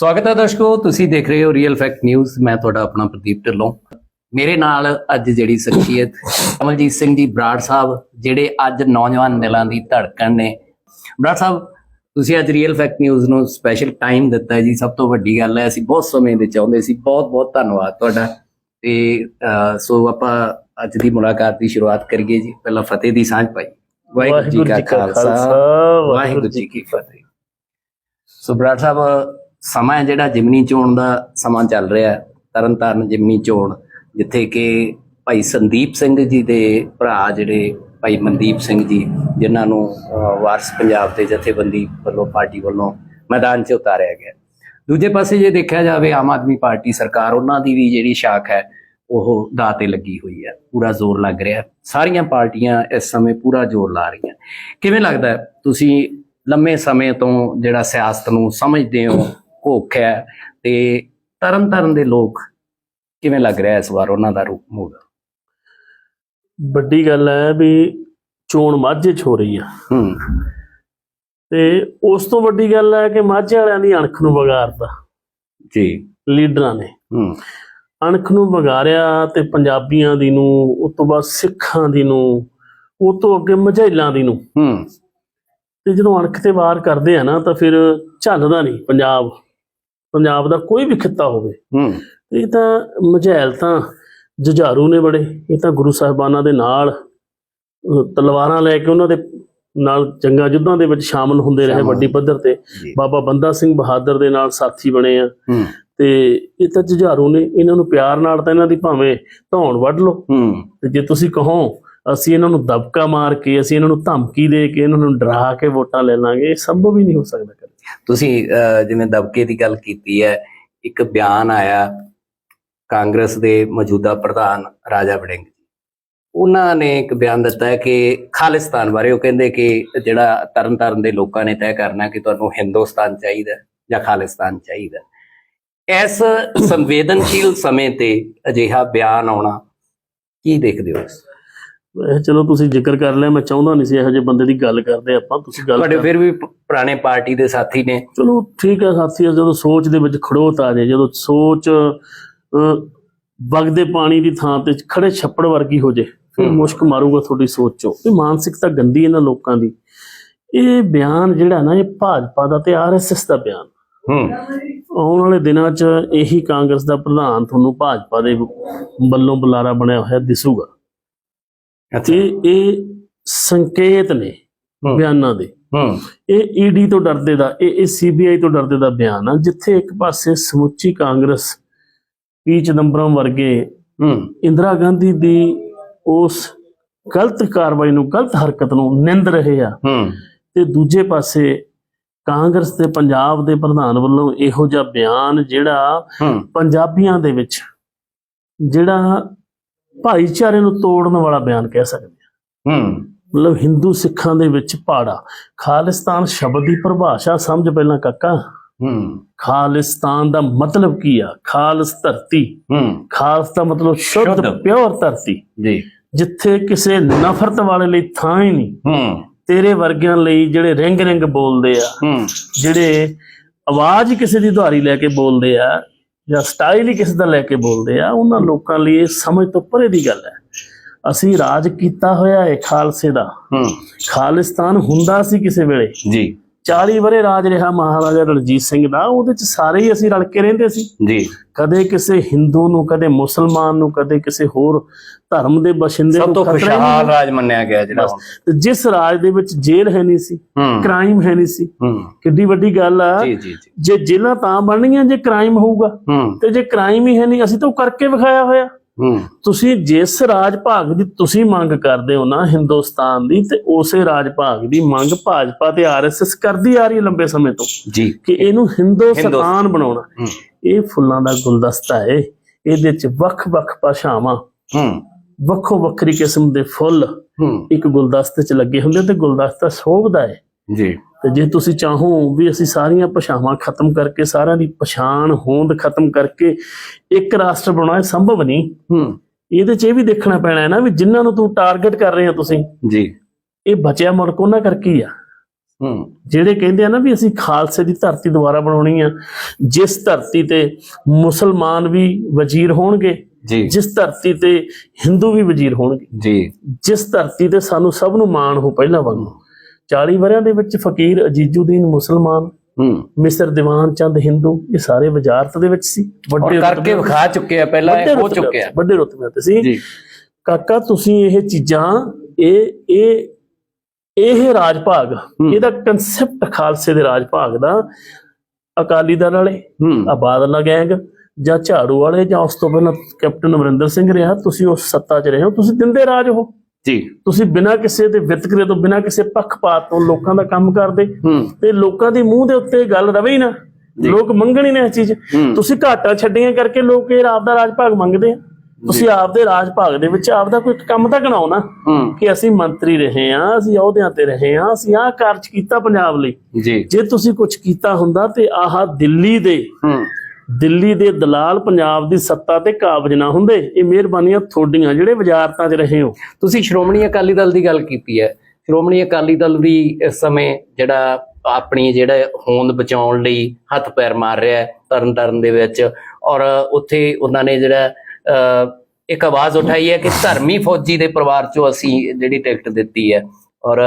ਸਵਾਗਤ ਹੈ ਦਰਸ਼ਕੋ ਤੁਸੀਂ ਦੇਖ ਰਹੇ ਹੋ ਰੀਅਲ ਫੈਕਟ ਨਿਊਜ਼ ਮੈਂ ਤੁਹਾਡਾ ਆਪਣਾ ਪ੍ਰਦੀਪ ਢਿੱਲੋਂ। ਮੇਰੇ ਨਾਲ ਅੱਜ ਜਿਹੜੀ ਸ਼ਖਸੀਅਤ ਕਮਲਜੀਤ ਸਿੰਘ ਜੀ ਬਰਾੜ ਸਾਹਿਬ ਜਿਹੜੇ ਅੱਜ ਨੌਜਵਾਨ ਦਿਲਾਂ ਦੀ ਧੜਕਣ ਨੇ। ਬਰਾੜ ਸਾਹਿਬ ਤੁਸੀਂ ਅੱਜ ਰੀਅਲ ਫੈਕਟ ਨਿਊਜ਼ ਨੂੰ ਸਪੈਸ਼ਲ ਟਾਈਮ ਦਿੱਤਾ ਹੈ ਜੀ। ਸਭ ਤੋਂ ਵੱਡੀ ਗੱਲ ਹੈ ਅਸੀਂ ਬਹੁਤ ਸਮੇਂ ਦੇ ਚਾਹੁੰਦੇ ਸੀ। ਬਹੁਤ ਬਹੁਤ ਧੰਨਵਾਦ ਤੁਹਾਡਾ। ਤੇ ਸੋ ਆਪਾਂ ਅੱਜ ਦੀ ਮੁਲਾਕਾਤ ਦੀ ਸ਼ੁਰੂਆਤ ਕਰੀਏ ਜੀ। ਪਹਿਲਾਂ ਫਤਿਹ ਦੀ ਸਾਂਝ ਪਾਈ। ਵਾਹਿਗੁਰੂ ਜੀ ਕਾ ਖਾਲਸਾ। ਵਾਹਿਗੁਰੂ ਜੀ ਕੀ ਫਤਿਹ। ਸੋ ਬਰਾੜ ਸਾਹਿਬ ਸਮਾਂ ਹੈ ਜਿਹੜਾ ਜਿਮਨੀ ਚੋਣ ਦਾ ਸਮਾਂ ਚੱਲ ਰਿਹਾ ਹੈ। ਤਰਨਤਾਰਨ ਜਿਮਨੀ ਚੋਣ, ਜਿੱਥੇ ਕਿ ਭਾਈ ਸੰਦੀਪ ਸਿੰਘ ਜੀ ਦੇ ਭਰਾ ਜਿਹੜੇ ਭਾਈ ਮਨਦੀਪ ਸਿੰਘ ਜੀ, ਜਿਨ੍ਹਾਂ ਨੂੰ ਵਾਰਸ ਪੰਜਾਬ ਦੇ ਜਥੇਬੰਦੀ ਵੱਲੋਂ, ਪਾਰਟੀ ਵੱਲੋਂ ਮੈਦਾਨ 'ਚ ਉਤਾਰਿਆ ਗਿਆ। ਦੂਜੇ ਪਾਸੇ ਜੇ ਦੇਖਿਆ ਜਾਵੇ, ਆਮ ਆਦਮੀ ਪਾਰਟੀ ਸਰਕਾਰ, ਉਹਨਾਂ ਦੀ ਵੀ ਜਿਹੜੀ ਸ਼ਾਖ ਹੈ, ਉਹ ਦਾਅ ਤੇ ਲੱਗੀ ਹੋਈ ਹੈ। ਪੂਰਾ ਜ਼ੋਰ ਲੱਗ ਰਿਹਾ ਸਾਰੀਆਂ ਪਾਰਟੀਆਂ ਇਸ ਸਮੇਂ ਪੂਰਾ ਜ਼ੋਰ ਲਾ ਰਹੀਆਂ। ਕਿਵੇਂ ਲੱਗਦਾ ਤੁਸੀਂ ਲੰਮੇ ਸਮੇਂ ਤੋਂ ਜਿਹੜਾ ਸਿਆਸਤ ਨੂੰ ਸਮਝਦੇ ਹੋ ਘੋਖ ਹੈ ਤੇ ਤਰਨ ਤਰਨ ਦੇ ਲੋਕ ਕਿਵੇਂ ਲੱਗ ਰਿਹਾ ਇਸ ਵਾਰ ਉਹਨਾਂ ਦਾ ਰੂਪ ਮੂਡ? ਵੱਡੀ ਗੱਲ ਹੈ ਵੀ ਚੋਣ ਮਾਝੇ 'ਚ ਹੋ ਰਹੀ ਆ। ਹੂੰ। ਤੇ ਉਸ ਤੋਂ ਵੱਡੀ ਗੱਲ ਹੈ ਕਿ ਮਾਝੇ ਵਾਲਿਆਂ ਦੀ ਅਣਖ ਨੂੰ ਵਿਗਾੜਦਾ ਜੀ। ਲੀਡਰਾਂ ਨੇ। ਹੂੰ। ਅਣਖ ਨੂੰ ਵਿਗਾੜਿਆ ਤੇ ਪੰਜਾਬੀਆਂ ਦੀ ਨੂੰ ਉਸ ਤੋਂ ਬਾਅਦ ਸਿੱਖਾਂ ਦੀ ਨੂੰ ਉਹ ਤੋਂ ਅੱਗੇ ਮਝੈਲਾਂ ਦੀ ਨੂੰ। ਹੂੰ। ਤੇ ਜਦੋਂ ਅਣਖ ਤੇ ਵਾਰ ਕਰਦੇ ਆ ਨਾ ਤਾਂ ਫਿਰ ਝੱਲਦਾ ਨਹੀਂ ਪੰਜਾਬ। ਪੰਜਾਬ ਦਾ ਕੋਈ ਵੀ ਖਿੱਤਾ ਹੋਵੇ। ਹੂੰ। ਇਹ ਤਾਂ ਮਝੈਲ ਤਾਂ ਜੁਝਾਰੂ ਨੇ ਬੜੇ। ਇਹ ਤਾਂ ਗੁਰੂ ਸਾਹਿਬਾਨਾਂ ਦੇ ਨਾਲ ਤਲਵਾਰਾਂ ਲੈ ਕੇ ਉਹਨਾਂ ਦੇ ਨਾਲ ਜੰਗਾਂ ਯੁੱਧਾਂ ਦੇ ਵਿੱਚ ਸ਼ਾਮਲ ਹੁੰਦੇ ਰਹੇ। ਵੱਡੀ ਪੱਧਰ ਤੇ। ਬਾਬਾ ਬੰਦਾ ਸਿੰਘ ਬਹਾਦਰ ਦੇ ਨਾਲ ਸਾਥੀ ਬਣੇ ਆ। ਤੇ ਇਹ ਤਾਂ ਜੁਝਾਰੂ ਨੇ ਇਹਨਾਂ ਨੂੰ ਪਿਆਰ ਨਾਲ ਤਾਂ ਇਹਨਾਂ ਦੀ ਭਾਵੇਂ ਧੌਣ ਵੱਢ ਲਓ। ਹੂੰ। ਤੇ ਜੇ ਤੁਸੀਂ ਕਹੋ ਅਸੀਂ ਇਹਨਾਂ ਨੂੰ ਦਬਕਾ ਮਾਰ ਕੇ ਅਸੀਂ ਇਹਨਾਂ ਨੂੰ ਧਮਕੀ ਦੇ ਕੇ ਇਹਨਾਂ ਨੂੰ ਡਰਾ ਕੇ ਵੋਟਾਂ ਲੈ ਲਾਂਗੇ ਇਹ ਸੰਭਵ ਹੀ ਨਹੀਂ ਹੋ ਸਕਦਾ ਕਦੇ। ਤੁਸੀਂ ਅਹ, ਜਿਵੇਂ ਦਬਕੇ ਦੀ ਗੱਲ ਕੀਤੀ ਹੈ ਇੱਕ ਬਿਆਨ ਆਇਆ ਕਾਂਗਰਸ ਦੇ ਮੌਜੂਦਾ ਪ੍ਰਧਾਨ ਰਾਜਾ ਵੜਿੰਗ ਜੀ। ਉਹਨਾਂ ਨੇ ਇੱਕ ਬਿਆਨ ਦਿੱਤਾ ਹੈ ਕਿ ਖਾਲਿਸਤਾਨ ਬਾਰੇ ਉਹ ਕਹਿੰਦੇ ਕਿ ਜਿਹੜਾ ਤਰਨ ਤਾਰਨ ਦੇ ਲੋਕਾਂ ਨੇ ਤੈਅ ਕਰਨਾ ਕਿ ਤੁਹਾਨੂੰ ਹਿੰਦੁਸਤਾਨ ਚਾਹੀਦਾ ਜਾਂ ਖਾਲਿਸਤਾਨ ਚਾਹੀਦਾ। ਇਸ ਸੰਵੇਦਨਸ਼ੀਲ ਸਮੇਂ ਤੇ ਅਜਿਹਾ ਬਿਆਨ ਆਉਣਾ ਕੀ ਦੇਖਦੇ ਹੋ ਵੈਸੇ ਚਲੋ ਤੁਸੀਂ ਜ਼ਿਕਰ ਕਰ ਲਿਆ ਮੈਂ ਚਾਹੁੰਦਾ ਨਹੀਂ ਸੀ ਇਹੋ ਜਿਹੇ ਬੰਦੇ ਦੀ ਗੱਲ ਕਰਦੇ ਆਪਾਂ ਤੁਸੀਂ ਗੱਲ ਤੁਹਾਡੇ ਫਿਰ ਵੀ ਪੁਰਾਣੇ ਪਾਰਟੀ ਦੇ ਸਾਥੀ ਨੇ। ਚਲੋ ਠੀਕ ਹੈ ਸਾਥੀ ਜਦੋਂ ਸੋਚ ਦੇ ਵਿੱਚ ਖੜੋਤ ਆ ਜੇ ਜਦੋਂ ਸੋਚ ਵਗਦੇ ਪਾਣੀ ਦੀ ਥਾਂ ਤੇ ਖੜੇ ਛੱਪੜ ਵਰਗੀ ਹੋ ਜੇ ਫਿਰ। ਮੁਸ਼ਕ ਮਾਰੂਗਾ ਤੁਹਾਡੀ ਸੋਚ ਚੋਂ। ਇਹ ਮਾਨਸਿਕਤਾ ਗੰਦੀ ਇਹਨਾਂ ਲੋਕਾਂ ਦੀ। ਇਹ ਬਿਆਨ ਜਿਹੜਾ ਨਾ ਇਹ ਭਾਜਪਾ ਦਾ ਤੇ ਆਰਐਸਐਸ ਦਾ ਬਿਆਨ। ਹੂੰ। ਆਉਣ ਵਾਲੇ ਦਿਨਾਂ 'ਚ ਇਹੀ ਕਾਂਗਰਸ ਦਾ ਪ੍ਰਧਾਨ ਤੁਹਾਨੂੰ ਭਾਜਪਾ ਦੇ ਵੱਲੋਂ ਬੁਲਾਰਾ ਬਣਿਆ ਹੋਇਆ ਦਿਸੂਗਾ। ਅੱਛਾ। ਇਹ ਸੰਕੇਤ ਨੇ। ਬਿਆਨਾਂ ਦੇ। ਹੂੰ। ਇਹ ਈਡੀ ਤੋਂ ਡਰਦੇ ਦਾ ਇਹ ਇਹ ਸੀਬੀਆਈ ਤੋਂ ਡਰਦੇ ਦਾ ਬਿਆਨ ਆ ਜਿੱਥੇ ਇੱਕ ਪਾਸੇ ਸਮੁੱਚੀ ਕਾਂਗਰਸ ਪੀ ਚਿਦੰਬਰਮ ਵਰਗੇ ਹੂੰ। ਇੰਦਰਾ ਗਾਂਧੀ ਦੀ ਉਸ ਗਲਤ ਕਾਰਵਾਈ ਨੂੰ ਗਲਤ ਹਰਕਤ ਨੂੰ ਨਿੰਦ ਰਹੇ ਆ। ਹੂੰ। ਤੇ ਦੂਜੇ ਪਾਸੇ ਕਾਂਗਰਸ ਤੇ ਪੰਜਾਬ ਦੇ ਪ੍ਰਧਾਨ ਵੱਲੋਂ ਇਹੋ ਜਿਹਾ ਬਿਆਨ ਜਿਹੜਾ ਪੰਜਾਬੀਆਂ ਦੇ ਵਿੱਚ ਜਿਹੜਾ ਭਾਈਚਾਰੇ ਨੂੰ ਤੋੜਨ ਵਾਲਾ ਬਿਆਨ ਕਹਿ ਸਕਦੇ ਹਾਂ। ਹੂੰ। ਮਤਲਬ ਹਿੰਦੂ ਸਿੱਖਾਂ ਦੇ ਵਿੱਚ ਪਾੜਾ ਖਾਲਿਸਤਾਨ ਸ਼ਬਦ ਦੀ ਪਰਿਭਾਸ਼ਾ ਸਮਝ ਪਹਿਲਾਂ ਕਾਕਾ। ਹੂੰ। ਖਾਲਿਸਤਾਨ ਦਾ ਮਤਲਬ ਕੀ ਆ? ਖਾਲਸ ਧਰਤੀ। ਹੂੰ। ਖਾਲਸ ਦਾ ਮਤਲਬ ਸ਼ੁੱਧ। ਪਿਓਰ ਧਰਤੀ। ਜੀ। ਜਿੱਥੇ ਕਿਸੇ ਨਫ਼ਰਤ ਵਾਲੇ ਲਈ ਥਾਂ ਹੀ ਨਹੀਂ। ਹੂੰ। ਤੇਰੇ ਵਰਗਿਆਂ ਲਈ ਜਿਹੜੇ ਰਿੰਗ ਰਿੰਗ ਬੋਲਦੇ ਆ ਹੂੰ। ਜਿਹੜੇ ਆਵਾਜ਼ ਕਿਸੇ ਦੀ ਦੁਹਾਰੀ ਲੈ ਕੇ ਬੋਲਦੇ ਆ ਜਾਂ ਸਟਾਈਲ ਹੀ ਕਿਸੇ ਦਾ ਲੈ ਕੇ ਬੋਲਦੇ ਆ ਉਹਨਾਂ ਲੋਕਾਂ ਲਈ ਇਹ ਸਮਝ ਤੋਂ ਪਰੇ ਦੀ ਗੱਲ ਹੈ। ਅਸੀਂ ਰਾਜ ਕੀਤਾ ਹੋਇਆ ਹੈ ਖਾਲਸੇ ਦਾ। ਹੂੰ। ਖਾਲਿਸਤਾਨ ਹੁੰਦਾ ਸੀ ਕਿਸੇ ਵੇਲੇ। ਜੀ। 40 ਵਰੇ ਰਾਜ ਰਿਹਾ ਮਹਾਰਾਜਾ ਰਣਜੀਤ ਸਿੰਘ ਦਾ ਉਹਦੇ ਚ ਸਾਰੇ ਹੀ ਅਸੀਂ ਰਲ ਕੇ ਰਹਿੰਦੇ ਸੀ। ਜੀ। ਕਦੇ ਕਿਸੇ ਹਿੰਦੂ ਨੂੰ ਕਦੇ ਮੁਸਲਮਾਨ ਨੂੰ ਕਦੇ ਕਿਸੇ ਹੋਰ ਧਰਮ ਦੇ ਬਸ਼ਿੰਦੇ ਸਭ ਨੂੰ ਤੋਂ ਖਤਰਾ ਹੀ ਖੁਸ਼ਹਾਲ ਰਾਜ ਮੰਨਿਆ ਗਿਆ ਜਿਹੜਾ। ਤੇ ਜਿਸ ਰਾਜ ਦੇ ਵਿੱਚ ਜੇਲ੍ਹ ਹੈ ਨਹੀਂ ਸੀ ਕ੍ਰਾਈਮ ਹੈ ਨਹੀਂ ਸੀ ਕਿੱਡੀ ਵੱਡੀ ਗੱਲ ਆ ਜੀ ਜੀ ਜੀ। ਜੇ ਜੇਲ੍ਹਾਂ ਤਾਂ ਬਣਨੀਆਂ ਜੇ ਕ੍ਰਾਈਮ ਹੋਊਗਾ ਤੇ ਜੇ ਕ੍ਰਾਈਮ ਹੀ ਹੈ ਨਹੀਂ ਅਸੀਂ ਤਾਂ ਉਹ ਕਰਕੇ ਵਿਖਾਇਆ ਹੋਇਆ। ਤੁਸੀਂ ਜਿਸ ਰਾਜ ਭਾਗ ਦੀ ਤੁਸੀਂ ਮੰਗ ਕਰਦੇ ਹੋ ਨਾ ਹਿੰਦੁਸਤਾਨ ਦੀ ਤੇ ਉਸੇ ਰਾਜ ਭਾਗ ਦੀ ਮੰਗ ਭਾਜਪਾ ਤੇ ਆਰਐਸਐਸ ਕਰਦੀ ਆ ਰਹੀ ਹੈ ਲੰਬੇ ਸਮੇਂ ਤੋਂ। ਜੀ। ਕਿ ਇਹਨੂੰ ਹਿੰਦੁਸਤਾਨ ਬਣਾਉਣਾ। ਇਹ ਫੁੱਲਾਂ ਦਾ ਗੁਲਦਸਤਾ ਹੈ ਇਹਦੇ ਚ ਵੱਖ-ਵੱਖ ਭਾਸ਼ਾਵਾਂ। ਹੂੰ। ਵੱਖੋ ਵੱਖਰੀ ਕਿਸਮ ਦੇ ਫੁੱਲ ਇੱਕ ਗੁਲਦਸਤੇ 'ਚ ਲੱਗੇ ਹੁੰਦੇ ਤੇ ਗੁਲਦਸਤਾ ਸ਼ੋਭਦਾ ਹੈ ਜੀ। ਤੇ ਜੇ ਤੁਸੀਂ ਚਾਹੋ ਵੀ ਅਸੀਂ ਸਾਰੀਆਂ ਭਾਸ਼ਾਵਾਂ ਖਤਮ ਕਰਕੇ ਸਾਰਿਆਂ ਦੀ ਪਛਾਣ ਹੋਂਦ ਖਤਮ ਕਰਕੇ ਇੱਕ ਰਾਸ਼ਟਰ ਬਣਾਉਣਾ ਸੰਭਵ ਨਹੀਂ। ਹੂੰ। ਇਹਦੇ 'ਚ ਇਹ ਵੀ ਦੇਖਣਾ ਪੈਣਾ ਹੈ ਨਾ ਵੀ ਜਿਨ੍ਹਾਂ ਨੂੰ ਤੂੰ ਟਾਰਗੇਟ ਕਰ ਰਹੇ ਹੋ ਤੁਸੀਂ ਜੀ। ਇਹ ਬਚਿਆ ਮੁਲਕ ਉਹਨਾਂ ਕਰਕੇ ਹੀ ਆ। ਹੂੰ। ਜਿਹੜੇ ਕਹਿੰਦੇ ਆ ਨਾ ਵੀ ਅਸੀਂ ਖਾਲਸੇ ਦੀ ਧਰਤੀ ਦੁਬਾਰਾ ਬਣਾਉਣੀ ਆ ਜਿਸ ਧਰਤੀ ਤੇ ਮੁਸਲਮਾਨ ਵੀ ਵਜ਼ੀਰ ਹੋਣਗੇ ਜੀ। ਜਿਸ ਧਰਤੀ ਤੇ ਹਿੰਦੂ ਵੀ ਵਜ਼ੀਰ ਹੋਣਗੇ ਜੀ। ਜਿਸ ਧਰਤੀ ਤੇ ਸਾਨੂੰ ਸਭ ਨੂੰ ਮਾਣ ਹੋ ਪਹਿਲਾਂ ਵਾਂਗੂ। 40 ਵਰਿਆਂ ਦੇ ਵਿੱਚ ਫਕੀਰ ਅਜੀਜ਼ੁਦੀਨ ਮੁਸਲਮਾਨ ਹੂੰ। ਮਿਸਰ ਦੀਵਾਨ ਚੰਦ ਹਿੰਦੂ ਇਹ ਸਾਰੇ ਵਜ਼ਾਰਤ ਦੇ ਵਿੱਚ ਸੀ। ਔਰ ਕਰਕੇ ਵਿਖਾ ਚੁੱਕੇ ਆ ਪਹਿਲਾਂ ਵੱਡੇ ਇਹ ਹੋ ਚੁੱਕਿਆ ਤੇ- ਵੱਡੇ ਰੁਤਬਿਆਂ ਤੇ ਸੀ। ਜੀ। ਕਾਕਾ ਤੁਸੀਂ ਇਹ ਚੀਜ਼ਾਂ ਇਹ ਇਹ ਇਹ ਰਾਜ ਭਾਗ ਇਹਦਾ ਕਨਸੈਪਟ ਖਾਲਸੇ ਦੇ ਰਾਜ ਭਾਗ ਦਾ ਅਕਾਲੀ ਦਲ ਵਾਲੇ ਆ ਬਾਦਲ ਗੈਂਗ ਜਾਂ ਝਾੜੂ ਵਾਲੇ ਜਾਂ ਉਸ ਤੋਂ ਪਹਿਲਾਂ ਕੈਪਟਨ ਅਮਰਿੰਦਰ ਸਿੰਘ ਰਿਹਾ ਤੁਸੀਂ ਉਸ ਸੱਤਾ 'ਚ ਰਹੇ ਹੋ ਤੁਸੀਂ ਦਿੰਦੇ ਰਾਜ ਹੋ ਜੀ। ਤੁਸੀਂ ਬਿਨਾਂ ਕਿਸੇ ਦੇ ਵਿਤਕਰੇ ਤੋਂ ਬਿਨਾਂ ਕਿਸੇ ਪੱਖਪਾਤ ਤੋਂ ਲੋਕਾਂ ਦਾ ਕੰਮ ਕਰਦੇ ਤੇ ਲੋਕਾਂ ਦੇ ਮੂੰਹ ਦੇ ਉੱਤੇ ਗੱਲ ਰਵੇ ਹੀ ਨਾ। ਲੋਕ ਮੰਗਣ ਹੀ ਨੇ ਇਹ ਚੀਜ਼। ਤੁਸੀਂ ਘਾਟਾ ਛੱਡੀਆਂ ਕਰਕੇ ਲੋਕ ਇਹ ਆਪ ਦਾ ਰਾਜ ਭਾਗ ਮੰਗਦੇ ਆ। ਤੁਸੀਂ ਆਪ ਦੇ ਰਾਜ ਭਾਗ ਦੇ ਵਿੱਚ ਆਪ ਦਾ ਕੋਈ ਕੰਮ ਤਾਂ ਗਣਾਓ ਨਾ ਕਿ ਅਸੀਂ ਮੰਤਰੀ ਰਹੇ ਆ ਅਸੀਂ ਅਹੁਦਿਆਂ ਤੇ ਰਹੇ ਆ ਅਸੀਂ ਆਹ ਕਾਰਜ ਕੀਤਾ ਪੰਜਾਬ ਲਈ। ਜੀ। ਤੁਸੀਂ ਕੁਝ ਕੀਤਾ ਹੁੰਦਾ ਤੇ ਆਹ ਦਿੱਲੀ ਦੇ ਦਿੱਲੀ ਦੇ ਦਲਾਲ ਪੰਜਾਬ ਦੀ ਸੱਤਾ ਤੇ ਕਾਬਜ ਨਾ ਹੁੰਦੇ ਇਹ ਮਿਹਰਬਾਨੀਆਂ ਤੁਹਾਡੀਆਂ ਜਿਹੜੇ ਵਜ਼ਾਰਤਾਂ 'ਚ ਰਹੇ ਹੋ। ਤੁਸੀਂ ਸ਼੍ਰੋਮਣੀ ਅਕਾਲੀ ਦਲ ਦੀ ਗੱਲ ਕੀਤੀ ਹੈ। ਸ਼੍ਰੋਮਣੀ ਅਕਾਲੀ ਦਲ ਵੀ ਇਸ ਸਮੇਂ ਜਿਹੜਾ ਆਪਣੀ ਜਿਹੜਾ ਹੋਂਦ ਬਚਾਉਣ ਲਈ ਹੱਥ ਪੈਰ ਮਾਰ ਰਿਹਾ ਹੈ ਤਰਨ ਤਾਰਨ ਦੇ ਵਿੱਚ। ਔਰ ਉੱਥੇ ਉਹਨਾਂ ਨੇ ਜਿਹੜਾ ਅਹ, ਇੱਕ ਆਵਾਜ਼ ਉਠਾਈ ਹੈ ਕਿ ਧਰਮੀ ਫੌਜੀ ਦੇ ਪਰਿਵਾਰ ਚੋਂ ਅਸੀਂ ਜਿਹੜੀ ਟਿਕਟ ਦਿੱਤੀ ਹੈ। ਔਰ